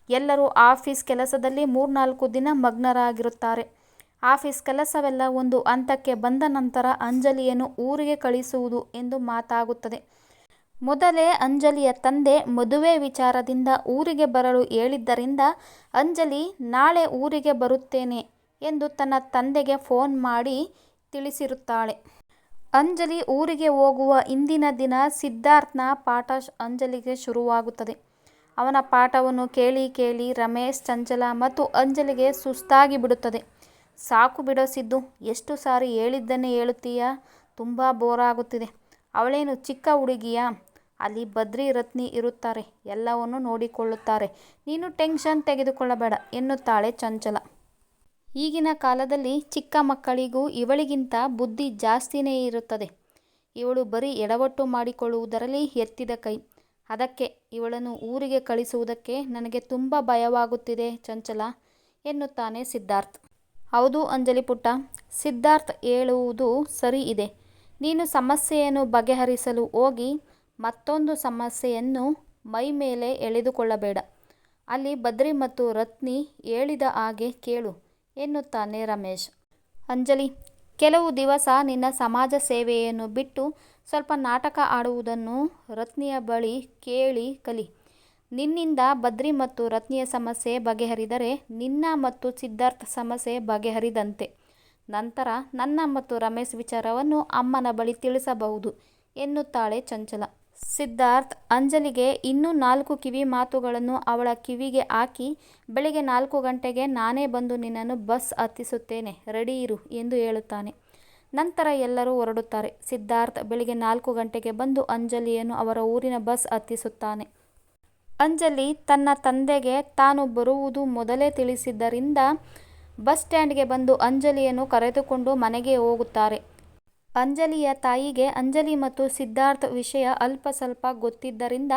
ಎಲ್ಲರೂ ಆಫೀಸ್ ಕೆಲಸದಲ್ಲಿ ಮೂರ್ನಾಲ್ಕು ದಿನ ಮಗ್ನರಾಗಿರುತ್ತಾರೆ. ಆಫೀಸ್ ಕೆಲಸವೆಲ್ಲ ಒಂದು ಹಂತಕ್ಕೆ ಬಂದ ನಂತರ ಅಂಜಲಿಯನ್ನು ಊರಿಗೆ ಕಳಿಸುವುದು ಎಂದು ಮಾತಾಗುತ್ತದೆ. ಮೊದಲೇ ಅಂಜಲಿಯ ತಂದೆ ಮದುವೆ ವಿಚಾರದಿಂದ ಊರಿಗೆ ಬರಲು ಹೇಳಿದ್ದರಿಂದ, ಅಂಜಲಿ, ನಾಳೆ ಊರಿಗೆ ಬರುತ್ತೇನೆ ಎಂದು ತನ್ನ ತಂದೆಗೆ ಫೋನ್ ಮಾಡಿ ತಿಳಿಸಿರುತ್ತಾಳೆ. ಅಂಜಲಿ ಊರಿಗೆ ಹೋಗುವ ಇಂದಿನ ದಿನ ಸಿದ್ಧಾರ್ಥನ ಪಾಠ ಅಂಜಲಿಗೆ ಶುರುವಾಗುತ್ತದೆ. ಅವನ ಪಾಠವನ್ನು ಕೇಳಿ ಕೇಳಿ ರಮೇಶ್, ಚಂಚಲ ಮತ್ತು ಅಂಜಲಿಗೆ ಸುಸ್ತಾಗಿ ಬಿಡುತ್ತದೆ. ಸಾಕು ಬಿಡೋ ಸಿದ್ದು, ಎಷ್ಟು ಸಾರಿ ಹೇಳಿದ್ದನ್ನೇ ಹೇಳುತ್ತೀಯಾ? ತುಂಬ ಬೋರಾಗುತ್ತಿದೆ ಅವಳೇನು ಚಿಕ್ಕ ಹುಡುಗಿಯಾ? ಅಲ್ಲಿ ಬದ್ರಿ ರತ್ನಿ ಇರುತ್ತಾರೆ. ಎಲ್ಲವನ್ನು ನೋಡಿಕೊಳ್ಳುತ್ತಾರೆ. ನೀನು ಟೆನ್ಷನ್ ತೆಗೆದುಕೊಳ್ಳಬೇಡ ಎನ್ನುತ್ತಾಳೆ ಚಂಚಲ. ಈಗಿನ ಕಾಲದಲ್ಲಿ ಚಿಕ್ಕ ಮಕ್ಕಳಿಗೂ ಇವಳಿಗಿಂತ ಬುದ್ಧಿ ಜಾಸ್ತಿನೇ ಇರುತ್ತದೆ. ಇವಳು ಬರೀ ಎಡವಟ್ಟು ಮಾಡಿಕೊಳ್ಳುವುದರಲ್ಲಿ ಎತ್ತಿದ ಕೈ. ಅದಕ್ಕೆ ಇವಳನ್ನು ಊರಿಗೆ ಕಳಿಸುವುದಕ್ಕೆ ನನಗೆ ತುಂಬ ಭಯವಾಗುತ್ತಿದೆ ಚಂಚಲ ಎನ್ನುತ್ತಾನೆ ಸಿದ್ಧಾರ್ಥ್. ಹೌದು ಅಂಜಲಿ ಪುಟ್ಟ, ಸಿದ್ಧಾರ್ಥ್ ಹೇಳುವುದು ಸರಿ ಇದೆ. ನೀನು ಸಮಸ್ಯೆಯನ್ನು ಬಗೆಹರಿಸಲು ಹೋಗಿ ಮತ್ತೊಂದು ಸಮಸ್ಯೆಯನ್ನು ಮೈ ಮೇಲೆ ಎಳೆದುಕೊಳ್ಳಬೇಡ. ಅಲ್ಲಿ ಬದ್ರಿ ಮತ್ತು ರತ್ನಿ ಹೇಳಿದ ಹಾಗೆ ಕೇಳು. ಎನ್ನುತ್ತಾನೆ ರಮೇಶ್. ಅಂಜಲಿ, ಕೆಲವು ದಿವಸ ನಿನ್ನ ಸಮಾಜ ಸೇವೆಯನ್ನು ಬಿಟ್ಟು ಸ್ವಲ್ಪ ನಾಟಕ ಆಡುವುದನ್ನು ರತ್ನಿಯ ಬಳಿ ಕೇಳಿ ಕಲಿ. ನಿನ್ನಿಂದ ಬದ್ರಿ ಮತ್ತು ರತ್ನಿಯ ಸಮಸ್ಯೆ ಬಗೆಹರಿದರೆ ನಿನ್ನ ಮತ್ತು ಸಿದ್ಧಾರ್ಥ ಸಮಸ್ಯೆ ಬಗೆಹರಿದಂತೆ. ನಂತರ ನನ್ನ ಮತ್ತು ರಮೇಶ್ ವಿಚಾರವನ್ನು ಅಮ್ಮನ ಬಳಿ ತಿಳಿಸಬಹುದು ಎನ್ನುತ್ತಾಳೆ ಚಂಚಲ. ಸಿದ್ಧಾರ್ಥ್ ಅಂಜಲಿಗೆ ಇನ್ನೂ ನಾಲ್ಕು ಕಿವಿ ಮಾತುಗಳನ್ನು ಅವಳ ಕಿವಿಗೆ ಹಾಕಿ, ಬೆಳಿಗ್ಗೆ ನಾಲ್ಕು ಗಂಟೆಗೆ ನಾನೇ ಬಂದು ನಿನ್ನನ್ನು ಬಸ್ ಹತ್ತಿಸುತ್ತೇನೆ, ರೆಡಿ ಇರು ಎಂದು ಹೇಳುತ್ತಾನೆ. ನಂತರ ಎಲ್ಲರೂ ಹೊರಡುತ್ತಾರೆ. ಸಿದ್ಧಾರ್ಥ್ ಬೆಳಿಗ್ಗೆ ನಾಲ್ಕು ಗಂಟೆಗೆ ಬಂದು ಅಂಜಲಿಯನ್ನು ಅವರ ಊರಿನ ಬಸ್ ಹತ್ತಿಸುತ್ತಾನೆ. ಅಂಜಲಿ ತನ್ನ ತಂದೆಗೆ ತಾನು ಬರುವುದು ಮೊದಲೇ ತಿಳಿಸಿದ್ದರಿಂದ ಬಸ್ ಸ್ಟ್ಯಾಂಡ್ಗೆ ಬಂದು ಅಂಜಲಿಯನ್ನು ಕರೆದುಕೊಂಡು ಮನೆಗೆ ಹೋಗುತ್ತಾರೆ. ಅಂಜಲಿಯ ತಾಯಿಗೆ ಅಂಜಲಿ ಮತ್ತು ಸಿದ್ಧಾರ್ಥ್ ವಿಷಯ ಅಲ್ಪ ಸ್ವಲ್ಪ ಗೊತ್ತಿದ್ದರಿಂದ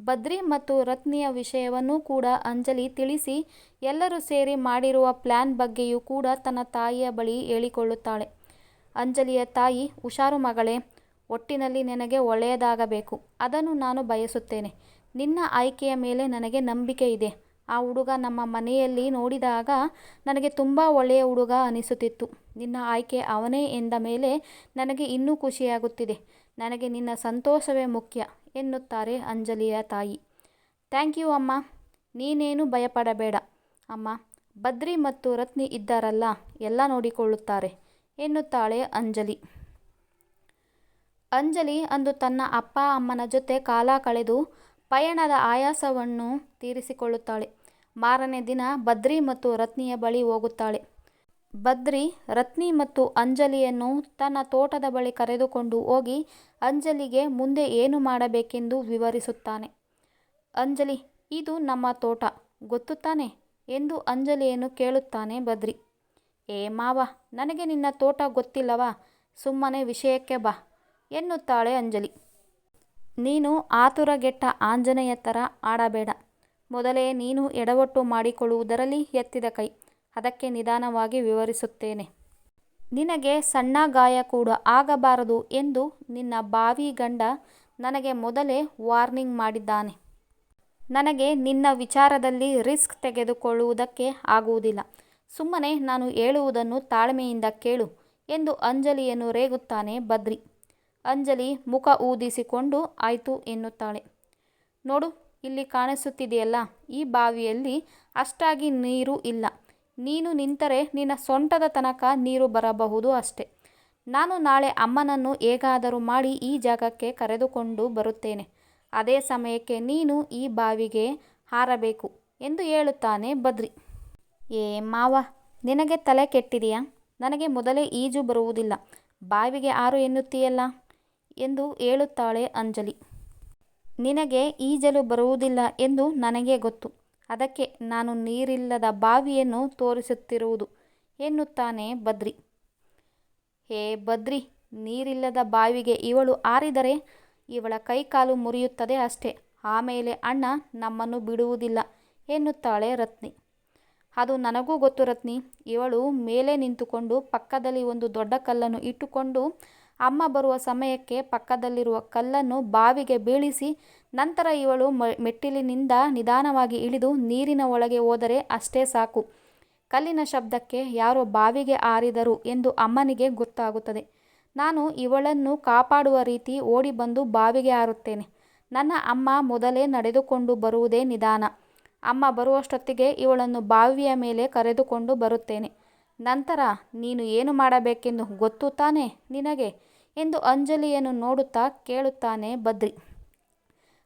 ಬದ್ರಿ ಮತ್ತು ರತ್ನಿಯ ವಿಷಯವನ್ನೂ ಕೂಡ ಅಂಜಲಿ ತಿಳಿಸಿ ಎಲ್ಲರೂ ಸೇರಿ ಮಾಡಿರುವ ಪ್ಲ್ಯಾನ್ ಬಗ್ಗೆಯೂ ಕೂಡ ತನ್ನ ತಾಯಿಯ ಬಳಿ ಹೇಳಿಕೊಳ್ಳುತ್ತಾಳೆ. ಅಂಜಲಿಯ ತಾಯಿ, ಹುಷಾರು ಮಗಳೇ, ಒಟ್ಟಿನಲ್ಲಿ ನಿನಗೆ ಒಳ್ಳೆಯದಾಗಬೇಕು. ಅದನ್ನು ನಾನು ಬಯಸುತ್ತೇನೆ. ನಿನ್ನ ಆಯ್ಕೆಯ ಮೇಲೆ ನನಗೆ ನಂಬಿಕೆ ಇದೆ. ಆ ಹುಡುಗ ನಮ್ಮ ಮನೆಯಲ್ಲಿ ನೋಡಿದಾಗ ನನಗೆ ತುಂಬ ಒಳ್ಳೆಯ ಹುಡುಗ ಅನಿಸುತ್ತಿತ್ತು. ನಿನ್ನ ಆಯ್ಕೆ ಅವನೇ ಎಂದ ಮೇಲೆ ನನಗೆ ಇನ್ನೂ ಖುಷಿಯಾಗುತ್ತಿದೆ. ನನಗೆ ನಿನ್ನ ಸಂತೋಷವೇ ಮುಖ್ಯ ಎನ್ನುತ್ತಾರೆ ಅಂಜಲಿಯ ತಾಯಿ. ಥ್ಯಾಂಕ್ ಯು ಅಮ್ಮ. ನೀನೇನು ಭಯಪಡಬೇಡ. ಅಮ್ಮ ಬದ್ರಿ ಮತ್ತು ರತ್ನಿ ಇದ್ದಾರಲ್ಲ, ಎಲ್ಲ ನೋಡಿಕೊಳ್ಳುತ್ತಾರೆ ಎನ್ನುತ್ತಾಳೆ ಅಂಜಲಿ. ಅಂಜಲಿ ಅಂದು ತನ್ನ ಅಪ್ಪ ಅಮ್ಮನ ಜೊತೆ ಕಾಲ ಕಳೆದು ಪಯಣದ ಆಯಾಸವನ್ನು ತೀರಿಸಿಕೊಳ್ಳುತ್ತಾಳೆ. ಮಾರನೇ ದಿನ ಬದ್ರಿ ಮತ್ತು ರತ್ನಿಯ ಬಳಿ ಹೋಗುತ್ತಾಳೆ. ಬದ್ರಿ, ರತ್ನಿ ಮತ್ತು ಅಂಜಲಿಯನ್ನು ತನ್ನ ತೋಟದ ಬಳಿ ಕರೆದುಕೊಂಡು ಹೋಗಿ ಅಂಜಲಿಗೆ ಮುಂದೆ ಏನು ಮಾಡಬೇಕೆಂದು ವಿವರಿಸುತ್ತಾನೆ. ಅಂಜಲಿ, ಇದು ನಮ್ಮ ತೋಟ, ಗೊತ್ತು ತಾನೆ? ಎಂದು ಅಂಜಲಿಯನ್ನು ಕೇಳುತ್ತಾನೆ ಬದ್ರಿ. ಏ ಮಾವ, ನನಗೆ ನಿನ್ನ ತೋಟ ಗೊತ್ತಿಲ್ಲವಾ? ಸುಮ್ಮನೆ ವಿಷಯಕ್ಕೆ ಬಾ, ಎನ್ನುತ್ತಾಳೆ ಅಂಜಲಿ. ನೀನು ಆತುರಗೆಟ್ಟ ಆಂಜನೇಯ ಥರ ಆಡಬೇಡ. ಮೊದಲೇ ನೀನು ಎಡವಟ್ಟು ಮಾಡಿಕೊಳ್ಳುವುದರಲ್ಲಿ ಎತ್ತಿದ ಕೈ. ಅದಕ್ಕೆ ನಿಧಾನವಾಗಿ ವಿವರಿಸುತ್ತೇನೆ. ನಿನಗೆ ಸಣ್ಣ ಗಾಯ ಕೂಡ ಆಗಬಾರದು ಎಂದು ನಿನ್ನ ಬಾವಿ ಗಂಡ ನನಗೆ ಮೊದಲೇ ವಾರ್ನಿಂಗ್ ಮಾಡಿದ್ದಾನೆ. ನನಗೆ ನಿನ್ನ ವಿಚಾರದಲ್ಲಿ ರಿಸ್ಕ್ ತೆಗೆದುಕೊಳ್ಳುವುದಕ್ಕೆ ಆಗುವುದಿಲ್ಲ. ಸುಮ್ಮನೆ ನಾನು ಹೇಳುವುದನ್ನು ತಾಳ್ಮೆಯಿಂದ ಕೇಳು ಎಂದು ಅಂಜಲಿಯನ್ನು ರೇಗುತ್ತಾನೆ ಬದ್ರಿ. ಅಂಜಲಿ ಮುಖ ಊದಿಸಿಕೊಂಡು ಆಯಿತು ಎನ್ನುತ್ತಾಳೆ. ನೋಡು, ಇಲ್ಲಿ ಕಾಣಿಸುತ್ತಿದೆಯಲ್ಲ, ಈ ಬಾವಿಯಲ್ಲಿ ಅಷ್ಟಾಗಿ ನೀರು ಇಲ್ಲ. ನೀನು ನಿಂತರೆ ನಿನ್ನ ಸೊಂಟದ ತನಕ ನೀರು ಬರಬಹುದು ಅಷ್ಟೆ. ನಾನು ನಾಳೆ ಅಮ್ಮನನ್ನು ಹೇಗಾದರೂ ಮಾಡಿ ಈ ಜಾಗಕ್ಕೆ ಕರೆದುಕೊಂಡು ಬರುತ್ತೇನೆ. ಅದೇ ಸಮಯಕ್ಕೆ ನೀನು ಈ ಬಾವಿಗೆ ಹಾರಬೇಕು ಎಂದು ಹೇಳುತ್ತಾನೆ ಬದ್ರಿ. ಏ ಮಾವ, ನಿನಗೆ ತಲೆ ಕೆಟ್ಟಿದೆಯಾ? ನನಗೆ ಮೊದಲೇ ಈಜು ಬರುವುದಿಲ್ಲ. ಬಾವಿಗೆ ಆರು ಎನ್ನುತ್ತೀಯಲ್ಲ ಎಂದು ಹೇಳುತ್ತಾಳೆ ಅಂಜಲಿ. ನಿನಗೆ ಈಜಲು ಬರುವುದಿಲ್ಲ ಎಂದು ನನಗೆ ಗೊತ್ತು. ಅದಕ್ಕೆ ನಾನು ನೀರಿಲ್ಲದ ಬಾವಿಯನ್ನು ತೋರಿಸುತ್ತಿರುವುದು. ಎನ್ನುತ್ತಾನೆ ಬದ್ರಿ. ಹೇ ಬದ್ರಿ, ನೀರಿಲ್ಲದ ಬಾವಿಗೆ ಇವಳು ಆರಿದರೆ ಇವಳ ಕೈಕಾಲು ಮುರಿಯುತ್ತದೆ ಅಷ್ಟೇ. ಆಮೇಲೆ ಅಣ್ಣ ನಮ್ಮನ್ನು ಬಿಡುವುದಿಲ್ಲ ಎನ್ನುತ್ತಾಳೆ ರತ್ನಿ. ಅದು ನನಗೂ ಗೊತ್ತು ರತ್ನಿ. ಇವಳು ಮೇಲೆ ನಿಂತುಕೊಂಡು ಪಕ್ಕದಲ್ಲಿ ಒಂದು ದೊಡ್ಡ ಕಲ್ಲನ್ನು ಇಟ್ಟುಕೊಂಡು ಅಮ್ಮ ಬರುವ ಸಮಯಕ್ಕೆ ಪಕ್ಕದಲ್ಲಿರುವ ಕಲ್ಲನ್ನು ಬಾವಿಗೆ ಬೀಳಿಸಿ ನಂತರ ಇವಳು ಮೆಟ್ಟಿಲಿನಿಂದ ನಿಧಾನವಾಗಿ ಇಳಿದು ನೀರಿನ ಒಳಗೆ ಹೋದರೆ ಅಷ್ಟೇ ಸಾಕು. ಕಲ್ಲಿನ ಶಬ್ದಕ್ಕೆ ಯಾರೋ ಬಾವಿಗೆ ಆರಿದರು ಎಂದು ಅಮ್ಮನಿಗೆ ಗೊತ್ತಾಗುತ್ತದೆ. ನಾನು ಇವಳನ್ನು ಕಾಪಾಡುವ ರೀತಿ ಓಡಿ ಬಂದು ಬಾವಿಗೆ ಹಾರುತ್ತೇನೆ ನನ್ನ ಅಮ್ಮ ಮೊದಲೇ ನಡೆದುಕೊಂಡು ಬರುವುದೇ ನಿಧಾನ. ಅಮ್ಮ ಬರುವಷ್ಟೊತ್ತಿಗೆ ಇವಳನ್ನು ಬಾವಿಯ ಮೇಲೆ ಕರೆದುಕೊಂಡು ಬರುತ್ತೇನೆ. ನಂತರ, ನೀನು ಏನು ಮಾಡಬೇಕೆಂದು ಗೊತ್ತು ತಾನೇ ನಿನಗೆ? ಎಂದು ಅಂಜಲಿಯನ್ನು ನೋಡುತ್ತಾ ಕೇಳುತ್ತಾನೆ ಬದ್ರಿ.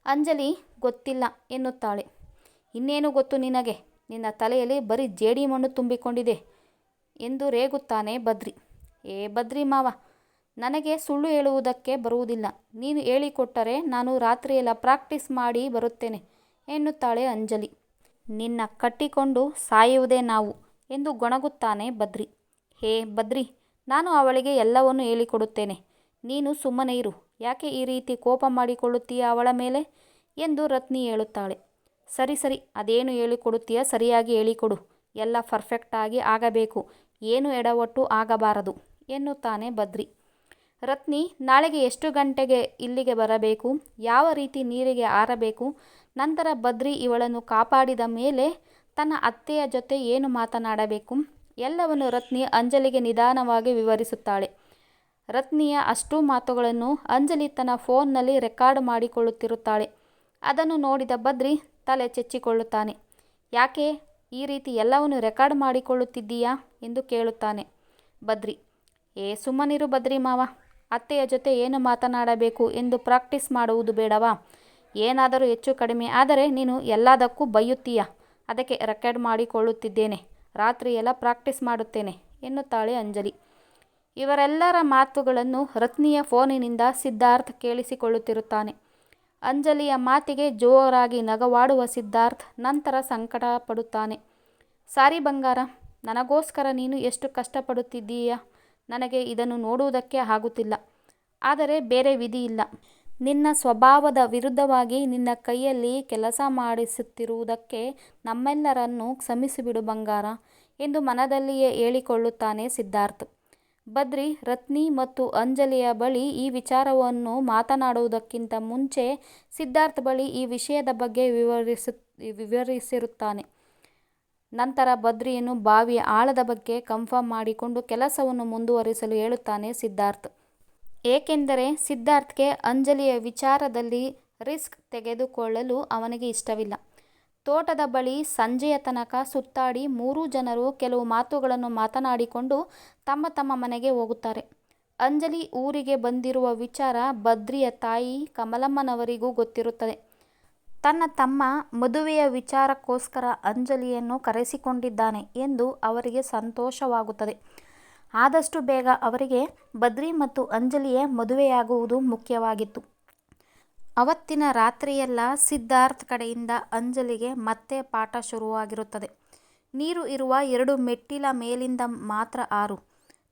ಅಂಜಲಿ, ಗೊತ್ತಿಲ್ಲ ಎನ್ನುತ್ತಾಳೆ. ಇನ್ನೇನು ಗೊತ್ತು ನಿನಗೆ? ನಿನ್ನ ತಲೆಯಲ್ಲಿ ಬರೀ ಜೇಡಿ ಮಣ್ಣು ತುಂಬಿಕೊಂಡಿದೆ ಎಂದು ರೇಗುತ್ತಾನೆ ಬದ್ರಿ. ಏ ಬದ್ರಿ ಮಾವ, ನನಗೆ ಸುಳ್ಳು ಹೇಳುವುದಕ್ಕೆ ಬರುವುದಿಲ್ಲ. ನೀನು ಹೇಳಿಕೊಟ್ಟರೆ ನಾನು ರಾತ್ರಿಯೆಲ್ಲ ಪ್ರಾಕ್ಟೀಸ್ ಮಾಡಿ ಬರುತ್ತೇನೆ ಎನ್ನುತ್ತಾಳೆ ಅಂಜಲಿ. ನಿನ್ನ ಕಟ್ಟಿಕೊಂಡು ಸಾಯುವುದೇ ನಾವು ಎಂದು ಗೊಣಗುತ್ತಾನೆ ಬದ್ರಿ. ಹೇ ಬದ್ರಿ, ನಾನು ಅವಳಿಗೆ ಎಲ್ಲವನ್ನೂ ಹೇಳಿಕೊಡುತ್ತೇನೆ. ನೀನು ಸುಮ್ಮನೆ ಇರು. ಯಾಕೆ ಈ ರೀತಿ ಕೋಪ ಮಾಡಿಕೊಳ್ಳುತ್ತೀಯಾ ಅವಳ ಮೇಲೆ? ಎಂದು ರತ್ನಿ ಹೇಳುತ್ತಾಳೆ. ಸರಿ ಸರಿ, ಅದೇನು ಹೇಳಿಕೊಡುತ್ತೀಯ ಸರಿಯಾಗಿ ಹೇಳಿಕೊಡು. ಎಲ್ಲ ಪರ್ಫೆಕ್ಟಾಗಿ ಆಗಬೇಕು. ಏನು ಎಡವಟ್ಟು ಆಗಬಾರದು, ಎನ್ನುತ್ತಾನೆ ಬದ್ರಿ. ರತ್ನಿ, ನಾಳೆಗೆ ಎಷ್ಟು ಗಂಟೆಗೆ ಇಲ್ಲಿಗೆ ಬರಬೇಕು? ಯಾವ ರೀತಿ ನೀರಿಗೆ ಆರಬೇಕು? ನಂತರ ಬದ್ರಿ ಇವಳನ್ನು ಕಾಪಾಡಿದ ಮೇಲೆ ತನ್ನ ಅತ್ತೆಯ ಜೊತೆ ಏನು ಮಾತನಾಡಬೇಕು? ಎಲ್ಲವನ್ನು ರತ್ನಿ ಅಂಜಲಿಗೆ ನಿಧಾನವಾಗಿ ವಿವರಿಸುತ್ತಾಳೆ. ರತ್ನಿಯ ಅಷ್ಟೂ ಮಾತುಗಳನ್ನು ಅಂಜಲಿ ತನ್ನ ಫೋನ್ನಲ್ಲಿ ರೆಕಾರ್ಡ್ ಮಾಡಿಕೊಳ್ಳುತ್ತಿರುತ್ತಾಳೆ. ಅದನ್ನು ನೋಡಿದ ಬದ್ರಿ ತಲೆ ಚೆಚ್ಚಿಕೊಳ್ಳುತ್ತಾನೆ. ಯಾಕೆ ಈ ರೀತಿ ಎಲ್ಲವನ್ನು ರೆಕಾರ್ಡ್ ಮಾಡಿಕೊಳ್ಳುತ್ತಿದ್ದೀಯಾ ಎಂದು ಕೇಳುತ್ತಾನೆ. ಬದ್ರಿ, ಏ ಸುಮ್ಮನಿರು ಬದ್ರಿ ಮಾವ. ಅತ್ತೆಯ ಜೊತೆ ಏನು ಮಾತನಾಡಬೇಕು ಎಂದು ಪ್ರಾಕ್ಟೀಸ್ ಮಾಡುವುದು ಬೇಡವಾ? ಏನಾದರೂ ಹೆಚ್ಚು ಕಡಿಮೆ ಆದರೆ ನೀನು ಎಲ್ಲದಕ್ಕೂ ಬೈಯುತ್ತೀಯ. ಅದಕ್ಕೆ ರೆಕಾರ್ಡ್ ಮಾಡಿಕೊಳ್ಳುತ್ತಿದ್ದೇನೆ. ರಾತ್ರಿಯೆಲ್ಲ ಪ್ರಾಕ್ಟೀಸ್ ಮಾಡುತ್ತೇನೆ ಎನ್ನುತ್ತಾಳೆ ಅಂಜಲಿ. ಇವರೆಲ್ಲರ ಮಾತುಗಳನ್ನು ರತ್ನಿಯ ಫೋನಿನಿಂದ ಸಿದ್ಧಾರ್ಥ್ ಕೇಳಿಸಿಕೊಳ್ಳುತ್ತಿರುತ್ತಾನೆ. ಅಂಜಲಿಯ ಮಾತಿಗೆ ಜೋರಾಗಿ ನಗವಾಡುವ ಸಿದ್ಧಾರ್ಥ್ ನಂತರ ಸಂಕಟ ಪಡುತ್ತಾನೆ ಸಾರಿ ಬಂಗಾರ, ನನಗೋಸ್ಕರ ನೀನು ಎಷ್ಟು ಕಷ್ಟಪಡುತ್ತಿದ್ದೀಯ? ನನಗೆ ಇದನ್ನು ನೋಡುವುದಕ್ಕೆ ಆಗುತ್ತಿಲ್ಲ. ಆದರೆ ಬೇರೆ ವಿಧಿ ಇಲ್ಲ ನಿನ್ನ ಸ್ವಭಾವದ ವಿರುದ್ಧವಾಗಿ ನಿನ್ನ ಕೈಯಲ್ಲಿ ಕೆಲಸ ಮಾಡಿಸುತ್ತಿರುವುದಕ್ಕೆ ನಮ್ಮೆಲ್ಲರನ್ನು ಕ್ಷಮಿಸಿಬಿಡು ಬಂಗಾರ ಎಂದು ಮನದಲ್ಲಿಯೇ ಹೇಳಿಕೊಳ್ಳುತ್ತಾನೆ ಸಿದ್ಧಾರ್ಥ್. ಬದ್ರಿ ರತ್ನಿ ಮತ್ತು ಅಂಜಲಿಯ ಬಳಿ ಈ ವಿಚಾರವನ್ನು ಮಾತನಾಡುವುದಕ್ಕಿಂತ ಮುಂಚೆ ಸಿದ್ಧಾರ್ಥ್ ಬಳಿ ಈ ವಿಷಯದ ಬಗ್ಗೆ ವಿವರಿಸ, ವಿವರಿಸಿರುತ್ತಾನೆ. ನಂತರ ಬದ್ರಿಯನ್ನು ಬಾವಿಯ ಆಳದ ಬಗ್ಗೆ ಕನ್ಫರ್ಮ್ ಮಾಡಿಕೊಂಡು ಕೆಲಸವನ್ನು ಮುಂದುವರಿಸಲು ಹೇಳುತ್ತಾನೆ ಸಿದ್ಧಾರ್ಥ್. ಏಕೆಂದರೆ ಸಿದ್ಧಾರ್ಥ್ಗೆ ಅಂಜಲಿಯ ವಿಚಾರದಲ್ಲಿ ರಿಸ್ಕ್ ತೆಗೆದುಕೊಳ್ಳಲು ಅವನಿಗೆ ಇಷ್ಟವಿಲ್ಲ. ತೋಟದ ಬಳಿ ಸಂಜೆಯ ತನಕ ಸುತ್ತಾಡಿ ಮೂರೂ ಜನರು ಕೆಲವು ಮಾತುಗಳನ್ನು ಮಾತನಾಡಿಕೊಂಡು ತಮ್ಮ ತಮ್ಮ ಮನೆಗೆ ಹೋಗುತ್ತಾರೆ. ಅಂಜಲಿ ಊರಿಗೆ ಬಂದಿರುವ ವಿಚಾರ ಬದ್ರಿಯ ತಾಯಿ ಕಮಲಮ್ಮನವರಿಗೂ ಗೊತ್ತಿರುತ್ತದೆ. ತನ್ನ ತಮ್ಮ ಮದುವೆಯ ವಿಚಾರಕ್ಕೋಸ್ಕರ ಅಂಜಲಿಯನ್ನು ಕರೆಸಿಕೊಂಡಿದ್ದಾನೆ ಎಂದು ಅವರಿಗೆ ಸಂತೋಷವಾಗುತ್ತದೆ. ಆದಷ್ಟು ಬೇಗ ಅವರಿಗೆ ಬದ್ರಿ ಮತ್ತು ಅಂಜಲಿಯ ಮದುವೆಯಾಗುವುದು ಮುಖ್ಯವಾಗಿತ್ತು. ಅವತ್ತಿನ ರಾತ್ರಿಯೆಲ್ಲ ಸಿದ್ಧಾರ್ಥ್ ಕಡೆಯಿಂದ ಅಂಜಲಿಗೆ ಮತ್ತೆ ಪಾಠ ಶುರುವಾಗಿರುತ್ತದೆ. ನೀರು ಇರುವ ಎರಡು ಮೆಟ್ಟಿಲ ಮೇಲಿಂದ ಮಾತ್ರ ಹಾರು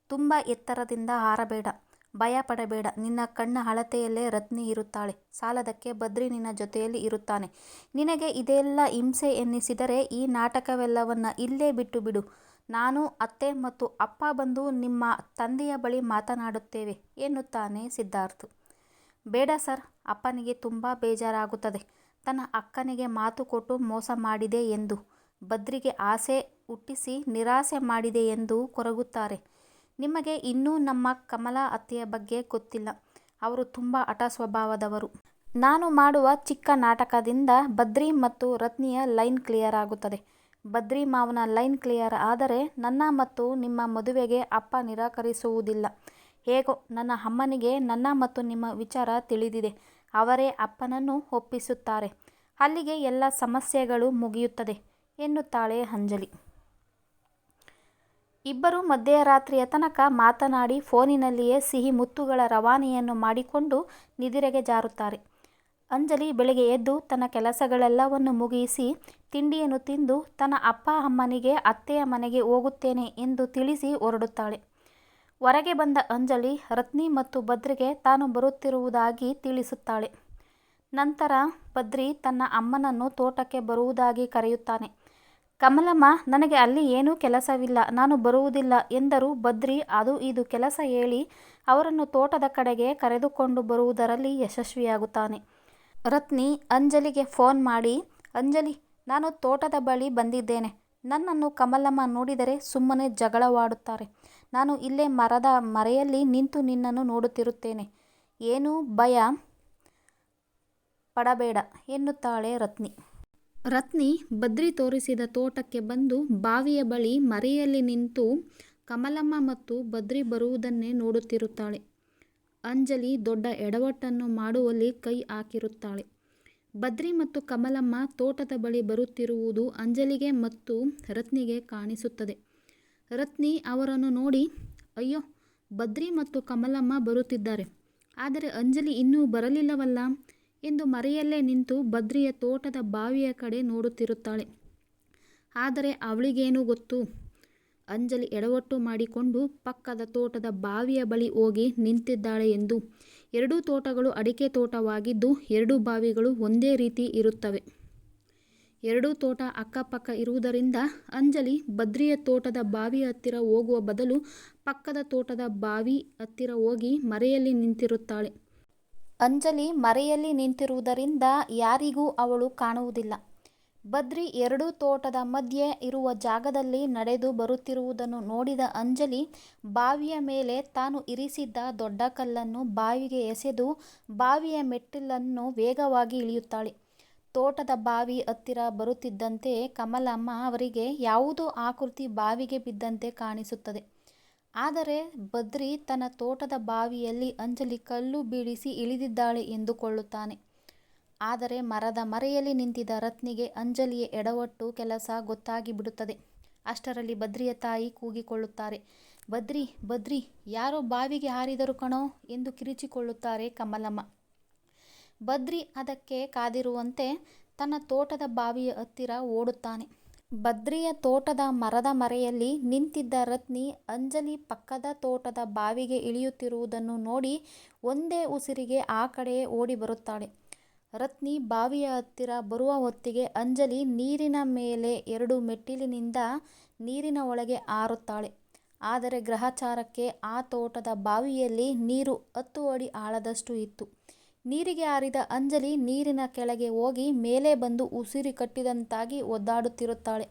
ತುಂಬ ಎತ್ತರದಿಂದ ಹಾರಬೇಡ, ಭಯ ಪಡಬೇಡ. ನಿನ್ನ ಕಣ್ಣ ಅಳತೆಯಲ್ಲೇ ರತ್ನಿ ಇರುತ್ತಾಳೆ. ಸಾಲದಕ್ಕೆ ಬದ್ರಿ ನಿನ್ನ ಜೊತೆಯಲ್ಲಿ ಇರುತ್ತಾನೆ. ನಿನಗೆ ಇದೆಲ್ಲ ಹಿಂಸೆ ಎನ್ನಿಸಿದರೆ ಈ ನಾಟಕವೆಲ್ಲವನ್ನ ಇಲ್ಲೇ ಬಿಟ್ಟು ಬಿಡು. ನಾನು, ಅತ್ತೆ ಮತ್ತು ಅಪ್ಪ ಬಂದು ನಿಮ್ಮ ತಂದೆಯ ಬಳಿ ಮಾತನಾಡುತ್ತೇವೆ ಎನ್ನುತ್ತಾನೆ ಸಿದ್ಧಾರ್ಥ್. ಬೇಡ ಸರ್, ಅಪ್ಪನಿಗೆ ತುಂಬ ಬೇಜಾರಾಗುತ್ತದೆ. ತನ್ನ ಅಕ್ಕನಿಗೆ ಮಾತು ಕೊಟ್ಟು ಮೋಸ ಮಾಡಿದೆ ಎಂದು, ಬದ್ರಿಗೆ ಆಸೆ ಹುಟ್ಟಿಸಿ ನಿರಾಸೆ ಮಾಡಿದೆ ಎಂದು ಕೊರಗುತ್ತಾರೆ. ನಿಮಗೆ ಇನ್ನೂ ನಮ್ಮ ಕಮಲಾ ಅತ್ತೆಯ ಬಗ್ಗೆ ಗೊತ್ತಿಲ್ಲ. ಅವರು ತುಂಬ ಹಠ ಸ್ವಭಾವದವರು. ನಾನು ಮಾಡುವ ಚಿಕ್ಕ ನಾಟಕದಿಂದ ಬದ್ರಿ ಮತ್ತು ರತ್ನಿಯ ಲೈನ್ ಕ್ಲಿಯರ್ ಆಗುತ್ತದೆ. ಬದ್ರಿ ಮಾವನ ಲೈನ್ ಕ್ಲಿಯರ್ ಆದರೆ ನನ್ನ ಮತ್ತು ನಿಮ್ಮ ಮದುವೆಗೆ ಅಪ್ಪ ನಿರಾಕರಿಸುವುದಿಲ್ಲ. ಹೇಗೋ ನನ್ನ ಅಮ್ಮನಿಗೆ ನನ್ನ ಮತ್ತು ನಿಮ್ಮ ವಿಚಾರ ತಿಳಿದಿದೆ. ಅವರೇ ಅಪ್ಪನನ್ನು ಒಪ್ಪಿಸುತ್ತಾರೆ. ಅಲ್ಲಿಗೆ ಎಲ್ಲ ಸಮಸ್ಯೆಗಳು ಮುಗಿಯುತ್ತದೆ, ಎನ್ನುತ್ತಾಳೆ ಅಂಜಲಿ. ಇಬ್ಬರು ಮಧ್ಯರಾತ್ರಿಯ ತನಕ ಮಾತನಾಡಿ ಫೋನಿನಲ್ಲಿಯೇ ಸಿಹಿ ಮುತ್ತುಗಳ ರವಾನೆಯನ್ನು ಮಾಡಿಕೊಂಡು ನಿದಿರೆಗೆ ಜಾರುತ್ತಾರೆ. ಅಂಜಲಿ ಬೆಳಗ್ಗೆ ಎದ್ದು ತನ್ನ ಕೆಲಸಗಳೆಲ್ಲವನ್ನು ಮುಗಿಸಿ ತಿಂಡಿಯನ್ನು ತಿಂದು ತನ್ನ ಅಪ್ಪ ಅಮ್ಮನಿಗೆ, ಅತ್ತೆಯ ಮನೆಗೆ ಹೋಗುತ್ತೇನೆ ಎಂದು ತಿಳಿಸಿ ಹೊರಡುತ್ತಾಳೆ. ಹೊರಗೆ ಬಂದ ಅಂಜಲಿ ರತ್ನಿ ಮತ್ತು ಬದ್ರಿಗೆ ತಾನು ಬರುತ್ತಿರುವುದಾಗಿ ತಿಳಿಸುತ್ತಾಳೆ. ನಂತರ ಬದ್ರಿ ತನ್ನ ಅಮ್ಮನನ್ನು ತೋಟಕ್ಕೆ ಬರುವುದಾಗಿ ಕರೆಯುತ್ತಾನೆ. ಕಮಲಮ್ಮ, ನನಗೆ ಅಲ್ಲಿ ಏನೂ ಕೆಲಸವಿಲ್ಲ, ನಾನು ಬರುವುದಿಲ್ಲ ಎಂದರೂ ಬದ್ರಿ ಅದು ಇದು ಕೆಲಸ ಹೇಳಿ ಅವರನ್ನು ತೋಟದ ಕಡೆಗೆ ಕರೆದುಕೊಂಡು ಬರುವುದರಲ್ಲಿ ಯಶಸ್ವಿಯಾಗುತ್ತಾನೆ ರತ್ನಿ ಅಂಜಲಿಗೆ ಫೋನ್ ಮಾಡಿ, ಅಂಜಲಿ, ನಾನು ತೋಟದ ಬಳಿ ಬಂದಿದ್ದೇನೆ. ನನ್ನನ್ನು ಕಮಲಮ್ಮ ನೋಡಿದರೆ ಸುಮ್ಮನೆ ಜಗಳವಾಡುತ್ತಾರೆ. ನಾನು ಇಲ್ಲೇ ಮರದ ಮರೆಯಲ್ಲಿ ನಿಂತು ನಿನ್ನನ್ನು ನೋಡುತ್ತಿರುತ್ತೇನೆ. ಏನೂ ಭಯ ಪಡಬೇಡ ಎನ್ನುತ್ತಾಳೆ ರತ್ನಿ. ರತ್ನಿ ಬದ್ರಿ ತೋರಿಸಿದ ತೋಟಕ್ಕೆ ಬಂದು ಬಾವಿಯ ಬಳಿ ಮರೆಯಲ್ಲಿ ನಿಂತು ಕಮಲಮ್ಮ ಮತ್ತು ಬದ್ರಿ ಬರುವುದನ್ನೇ ನೋಡುತ್ತಿರುತ್ತಾಳೆ. ಅಂಜಲಿ ದೊಡ್ಡ ಎಡವಟ್ಟನ್ನು ಮಾಡುವಲ್ಲಿ ಕೈ ಹಾಕಿರುತ್ತಾಳೆ. ಬದ್ರಿ ಮತ್ತು ಕಮಲಮ್ಮ ತೋಟದ ಬಳಿ ಬರುತ್ತಿರುವುದು ಅಂಜಲಿಗೆ ಮತ್ತು ರತ್ನಿಗೆ ಕಾಣಿಸುತ್ತದೆ. ರತ್ನಿ ಅವರನ್ನು ನೋಡಿ, ಅಯ್ಯೋ, ಬದ್ರಿ ಮತ್ತು ಕಮಲಮ್ಮ ಬರುತ್ತಿದ್ದಾರೆ. ಆದರೆ ಅಂಜಲಿ ಇನ್ನೂ ಬರಲಿಲ್ಲವಲ್ಲ ಎಂದು ಮರೆಯಲ್ಲೇ ನಿಂತು ಬದ್ರಿಯ ತೋಟದ ಬಾವಿಯ ಕಡೆ ನೋಡುತ್ತಿರುತ್ತಾಳೆ. ಆದರೆ ಅವಳಿಗೇನೂ ಗೊತ್ತು? ಅಂಜಲಿ ಎಡವಟ್ಟು ಮಾಡಿಕೊಂಡು ಪಕ್ಕದ ತೋಟದ ಬಾವಿಯ ಬಳಿ ಹೋಗಿ ನಿಂತಿದ್ದಾಳೆ ಎಂದು. ಎರಡೂ ತೋಟಗಳು ಅಡಿಕೆ ತೋಟವಾಗಿದ್ದು, ಎರಡೂ ಬಾವಿಗಳು ಒಂದೇ ರೀತಿ ಇರುತ್ತವೆ. ಎರಡೂ ತೋಟ ಅಕ್ಕಪಕ್ಕ ಇರುವುದರಿಂದ ಅಂಜಲಿ ಬದ್ರಿಯ ತೋಟದ ಬಾವಿ ಹತ್ತಿರ ಹೋಗುವ ಬದಲು ಪಕ್ಕದ ತೋಟದ ಬಾವಿ ಹತ್ತಿರ ಹೋಗಿ ಮರೆಯಲ್ಲಿ ನಿಂತಿರುತ್ತಾಳೆ. ಅಂಜಲಿ ಮರೆಯಲ್ಲಿ ನಿಂತಿರುವುದರಿಂದ ಯಾರಿಗೂ ಅವಳು ಕಾಣುವುದಿಲ್ಲ. ಬದ್ರಿ ಎರಡೂ ತೋಟದ ಮಧ್ಯೆ ಇರುವ ಜಾಗದಲ್ಲಿ ನಡೆದು ಬರುತ್ತಿರುವುದನ್ನು ನೋಡಿದ ಅಂಜಲಿ ಬಾವಿಯ ಮೇಲೆ ತಾನು ಇರಿಸಿದ್ದ ದೊಡ್ಡ ಕಲ್ಲನ್ನು ಬಾವಿಗೆ ಎಸೆದು ಬಾವಿಯ ಮೆಟ್ಟಿಲನ್ನು ವೇಗವಾಗಿ ಇಳಿಯುತ್ತಾಳೆ. ತೋಟದ ಬಾವಿ ಹತ್ತಿರ ಬರುತ್ತಿದ್ದಂತೆ ಕಮಲಮ್ಮ ಅವರಿಗೆ ಯಾವುದೋ ಆಕೃತಿ ಬಾವಿಗೆ ಬಿದ್ದಂತೆ ಕಾಣಿಸುತ್ತದೆ ಆದರೆ ಬದ್ರಿ ತನ್ನ ತೋಟದ ಬಾವಿಯಲ್ಲಿ ಅಂಜಲಿ ಕಲ್ಲು ಬೀಳಿಸಿ ಇಳಿದಿದ್ದಾಳೆ ಎಂದುಕೊಳ್ಳುತ್ತಾನೆ. ಆದರೆ ಮರದ ಮರೆಯಲ್ಲಿ ನಿಂತಿದ್ದ ರತ್ನಿಗೆ ಅಂಜಲಿಯ ಎಡವಟ್ಟು ಕೆಲಸ ಗೊತ್ತಾಗಿ ಬಿಡುತ್ತದೆ ಅಷ್ಟರಲ್ಲಿ ಬದ್ರಿಯ ತಾಯಿ ಕೂಗಿಕೊಳ್ಳುತ್ತಾರೆ. ಬದ್ರಿ, ಬದ್ರಿ, ಯಾರೋ ಬಾವಿಗೆ ಹಾರಿದರು ಕಣೋ ಎಂದು ಕಿರಿಚಿಕೊಳ್ಳುತ್ತಾರೆ ಕಮಲಮ್ಮ. ಬದ್ರಿ ಅದಕ್ಕೆ ಕಾದಿರುವಂತೆ ತನ್ನ ತೋಟದ ಬಾವಿಯ ಹತ್ತಿರ ಓಡುತ್ತಾನೆ. ಬದ್ರಿಯ ತೋಟದ ಮರದ ಮರೆಯಲ್ಲಿ ನಿಂತಿದ್ದ ರತ್ನಿ ಅಂಜಲಿ ಪಕ್ಕದ ತೋಟದ ಬಾವಿಗೆ ಇಳಿಯುತ್ತಿರುವುದನ್ನು ನೋಡಿ ಒಂದೇ ಉಸಿರಿಗೆ ಆ ಕಡೆಯೇ ಓಡಿಬರುತ್ತಾಳೆ. ರತ್ನಿ ಬಾವಿಯ ಹತ್ತಿರ ಬರುವ ಹೊತ್ತಿಗೆ ಅಂಜಲಿ ನೀರಿನ ಮೇಲೆ ಎರಡು ಮೆಟ್ಟಿಲಿನಿಂದ ನೀರಿನ ಒಳಗೆ ಹಾರುತ್ತಾಳೆ. ಆದರೆ ಗ್ರಹಚಾರಕ್ಕೆ ಆ ತೋಟದ ಬಾವಿಯಲ್ಲಿ ನೀರು ಹತ್ತು ಅಡಿ ಆಳದಷ್ಟು ಇತ್ತು. ನೀರಿಗೆ ಹಾರಿದ ಅಂಜಲಿ ನೀರಿನ ಕೆಳಗೆ ಹೋಗಿ ಮೇಲೆ ಬಂದು ಉಸಿರು ಕಟ್ಟಿದಂತಾಗಿ ಒದ್ದಾಡುತ್ತಿರುತ್ತಾಳೆ.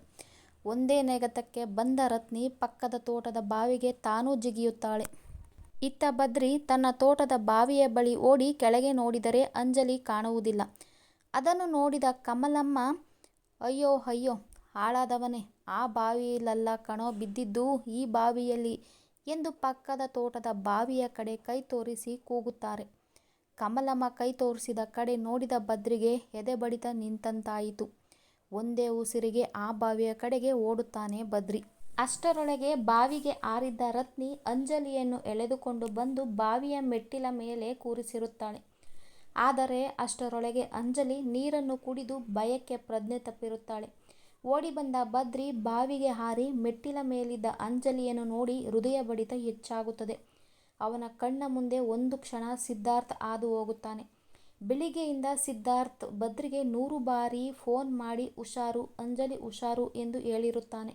ಒಂದೇ ನೆಗತಕ್ಕೆ ಬಂದ ರತ್ನಿ ಪಕ್ಕದ ತೋಟದ ಬಾವಿಗೆ ತಾನೂ ಜಿಗಿಯುತ್ತಾಳೆ. ಇತ್ತ ಬದ್ರಿ ತನ್ನ ತೋಟದ ಬಾವಿಯ ಬಳಿ ಓಡಿ ಕೆಳಗೆ ನೋಡಿದರೆ ಅಂಜಲಿ ಕಾಣುವುದಿಲ್ಲ. ಅದನ್ನು ನೋಡಿದ ಕಮಲಮ್ಮ ಅಯ್ಯೋ ಅಯ್ಯೋ ಹಾಳಾದವನೇ, ಆ ಬಾವಿಯಲ್ಲಲ್ಲ ಕಣೋ ಬಿದ್ದಿದ್ದು ಈ ಬಾವಿಯಲ್ಲಿ ಎಂದು ಪಕ್ಕದ ತೋಟದ ಬಾವಿಯ ಕಡೆ ಕೈ ತೋರಿಸಿ ಕೂಗುತ್ತಾರೆ. ಕಮಲಮ್ಮ ಕೈ ತೋರಿಸಿದ ಕಡೆ ನೋಡಿದ ಬದ್ರಿಗೆ ಎದೆ ಬಡಿತ ನಿಂತಂತಾಯಿತು. ಒಂದೇ ಉಸಿರಿಗೆ ಆ ಬಾವಿಯ ಕಡೆಗೆ ಓಡುತ್ತಾನೆ ಬದ್ರಿ. ಅಷ್ಟರೊಳಗೆ ಬಾವಿಗೆ ಹಾರಿದ್ದ ರತ್ನಿ ಅಂಜಲಿಯನ್ನು ಎಳೆದುಕೊಂಡು ಬಂದು ಬಾವಿಯ ಮೆಟ್ಟಿಲ ಮೇಲೆ ಕೂರಿಸಿರುತ್ತಾಳೆ. ಆದರೆ ಅಷ್ಟರೊಳಗೆ ಅಂಜಲಿ ನೀರನ್ನು ಕುಡಿದು ಭಯಕ್ಕೆ ಪ್ರಜ್ಞೆ ತಪ್ಪಿರುತ್ತಾಳೆ. ಓಡಿ ಬಂದ ಬದ್ರಿ ಬಾವಿಗೆ ಹಾರಿ ಮೆಟ್ಟಿಲ ಮೇಲಿದ್ದ ಅಂಜಲಿಯನ್ನು ನೋಡಿ ಹೃದಯ ಬಡಿತ ಹೆಚ್ಚಾಗುತ್ತದೆ. ಅವನ ಕಣ್ಣ ಮುಂದೆ ಒಂದು ಕ್ಷಣ ಸಿದ್ಧಾರ್ಥ ಹಾದು ಹೋಗುತ್ತಾನೆ. ಬೆಳಿಗ್ಗೆಯಿಂದ ಸಿದ್ಧಾರ್ಥ್ ಬದ್ರಿಗೆ ನೂರು ಬಾರಿ ಫೋನ್ ಮಾಡಿ ಹುಷಾರು, ಅಂಜಲಿ ಹುಷಾರು ಎಂದು ಹೇಳಿರುತ್ತಾನೆ.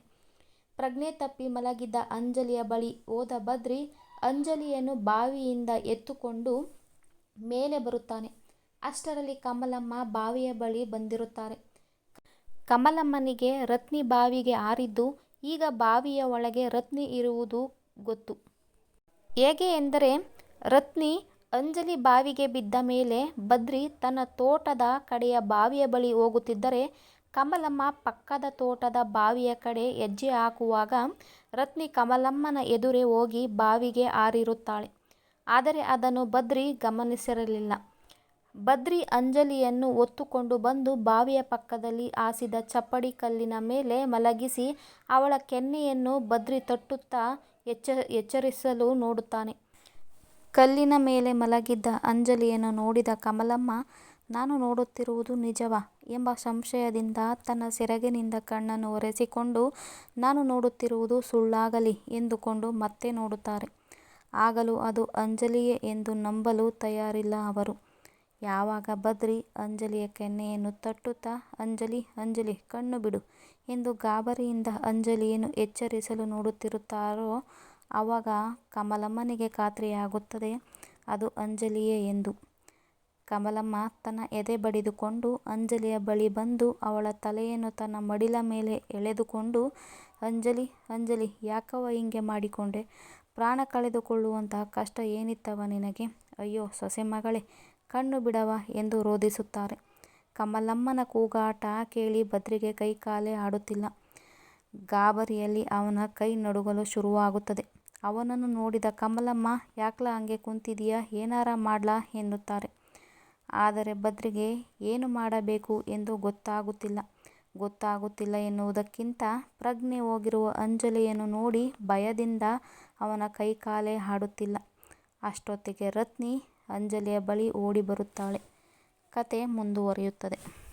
ಪ್ರಜ್ಞೆ ತಪ್ಪಿ ಮಲಗಿದ್ದ ಅಂಜಲಿಯ ಬಳಿ ಹೋದ ಬದ್ರಿ ಅಂಜಲಿಯನ್ನು ಬಾವಿಯಿಂದ ಎತ್ತುಕೊಂಡು ಮೇಲೆ ಬರುತ್ತಾನೆ. ಅಷ್ಟರಲ್ಲಿ ಕಮಲಮ್ಮ ಬಾವಿಯ ಬಳಿ ಬಂದಿರುತ್ತಾರೆ. ಕಮಲಮ್ಮನಿಗೆ ರತ್ನಿ ಬಾವಿಗೆ ಹಾರಿದ್ದು, ಈಗ ಬಾವಿಯ ಒಳಗೆ ರತ್ನಿ ಇರುವುದು ಗೊತ್ತು. ಹೇಗೆ ಎಂದರೆ, ರತ್ನಿ ಅಂಜಲಿ ಬಾವಿಗೆ ಬಿದ್ದ ಮೇಲೆ ಬದ್ರಿ ತನ್ನ ತೋಟದ ಕಡೆಯ ಬಾವಿಯ ಬಳಿ ಹೋಗುತ್ತಿದ್ದರೆ, ಕಮಲಮ್ಮ ಪಕ್ಕದ ತೋಟದ ಬಾವಿಯ ಕಡೆ ಹೆಜ್ಜೆ ಹಾಕುವಾಗ ರತ್ನಿ ಕಮಲಮ್ಮನ ಎದುರೇ ಹೋಗಿ ಬಾವಿಗೆ ಹಾರಿರುತ್ತಾಳೆ. ಆದರೆ ಅದನ್ನು ಬದ್ರಿ ಗಮನಿಸಿರಲಿಲ್ಲ. ಬದ್ರಿ ಅಂಜಲಿಯನ್ನು ಹೊತ್ತುಕೊಂಡು ಬಂದು ಬಾವಿಯ ಪಕ್ಕದಲ್ಲಿ ಹಾಸಿದ ಚಪ್ಪಡಿ ಕಲ್ಲಿನ ಮೇಲೆ ಮಲಗಿಸಿ ಅವಳ ಕೆನ್ನೆಯನ್ನು ಬದ್ರಿ ತಟ್ಟುತ್ತಾ ಎಚ್ಚರಿಸಲು ನೋಡುತ್ತಾನೆ. ಕಲ್ಲಿನ ಮೇಲೆ ಮಲಗಿದ್ದ ಅಂಜಲಿಯನ್ನು ನೋಡಿದ ಕಮಲಮ್ಮ ನಾನು ನೋಡುತ್ತಿರುವುದು ನಿಜವಾ ಎಂಬ ಸಂಶಯದಿಂದ ತನ್ನ ಸೆರಗಿನಿಂದ ಕಣ್ಣನ್ನು ಒರೆಸಿಕೊಂಡು ನಾನು ನೋಡುತ್ತಿರುವುದು ಸುಳ್ಳಾಗಲಿ ಎಂದುಕೊಂಡು ಮತ್ತೆ ನೋಡುತ್ತಾರೆ. ಆಗಲೂ ಅದು ಅಂಜಲಿಯೇ ಎಂದು ನಂಬಲು ತಯಾರಿಲ್ಲ ಅವರು. ಯಾವಾಗ ಬದ್ರಿ ಅಂಜಲಿಯ ಕೆನ್ನೆಯನ್ನು ತಟ್ಟುತ್ತಾ ಅಂಜಲಿ, ಅಂಜಲಿ ಕಣ್ಣು ಬಿಡು ಎಂದು ಗಾಬರಿಯಿಂದ ಅಂಜಲಿಯನ್ನು ಎಚ್ಚರಿಸಲು ನೋಡುತ್ತಿರುತ್ತಾರೋ ಆವಾಗ ಕಮಲಮ್ಮನಿಗೆ ಖಾತ್ರಿಯಾಗುತ್ತದೆ ಅದು ಅಂಜಲಿಯೇ ಎಂದು. ಕಮಲಮ್ಮ ತನ್ನ ಎದೆ ಬಡಿದುಕೊಂಡು ಅಂಜಲಿಯ ಬಳಿ ಬಂದು ಅವಳ ತಲೆಯನ್ನು ತನ್ನ ಮಡಿಲ ಮೇಲೆ ಎಳೆದುಕೊಂಡು ಅಂಜಲಿ, ಅಂಜಲಿ ಯಾಕವ ಹಿಂಗೆ ಮಾಡಿಕೊಂಡೆ, ಪ್ರಾಣ ಕಳೆದುಕೊಳ್ಳುವಂತಹ ಕಷ್ಟ ಏನಿತ್ತವ ನಿನಗೆ, ಅಯ್ಯೋ ಸೊಸೆ ಮಗಳೇ ಕಣ್ಣು ಬಿಡವ ಎಂದು ರೋದಿಸುತ್ತಾರೆ. ಕಮಲಮ್ಮನ ಕೂಗಾಟ ಕೇಳಿ ಬದ್ರಿಗೆ ಕೈ ಕಾಲೇ ಆಡುತ್ತಿಲ್ಲ. ಗಾಬರಿಯಲ್ಲಿ ಅವನ ಕೈ ನಡುಗಲು ಶುರುವಾಗುತ್ತದೆ. ಅವನನ್ನು ನೋಡಿದ ಕಮಲಮ್ಮ, ಯಾಕ್ಲ ಹಂಗೆ ಕುಂತಿದೀಯಾ ಏನಾರ ಮಾಡ್ಲಾ ಎನ್ನುತ್ತಾರೆ. ಆದರೆ ಬದ್ರಿಗೆ ಏನು ಮಾಡಬೇಕು ಎಂದು ಗೊತ್ತಾಗುತ್ತಿಲ್ಲ. ಗೊತ್ತಾಗುತ್ತಿಲ್ಲ ಎನ್ನುವುದಕ್ಕಿಂತ ಪ್ರಜ್ಞೆ ಹೋಗಿರುವ ಅಂಜಲಿಯನ್ನು ನೋಡಿ ಭಯದಿಂದ ಅವನ ಕೈಕಾಲೇ ಹಾಡುತ್ತಿಲ್ಲ. ಅಷ್ಟೊತ್ತಿಗೆ ರತ್ನಿ ಅಂಜಲಿಯ ಬಳಿ ಓಡಿ ಬರುತ್ತಾಳೆ. ಕಥೆ ಮುಂದುವರಿಯುತ್ತದೆ.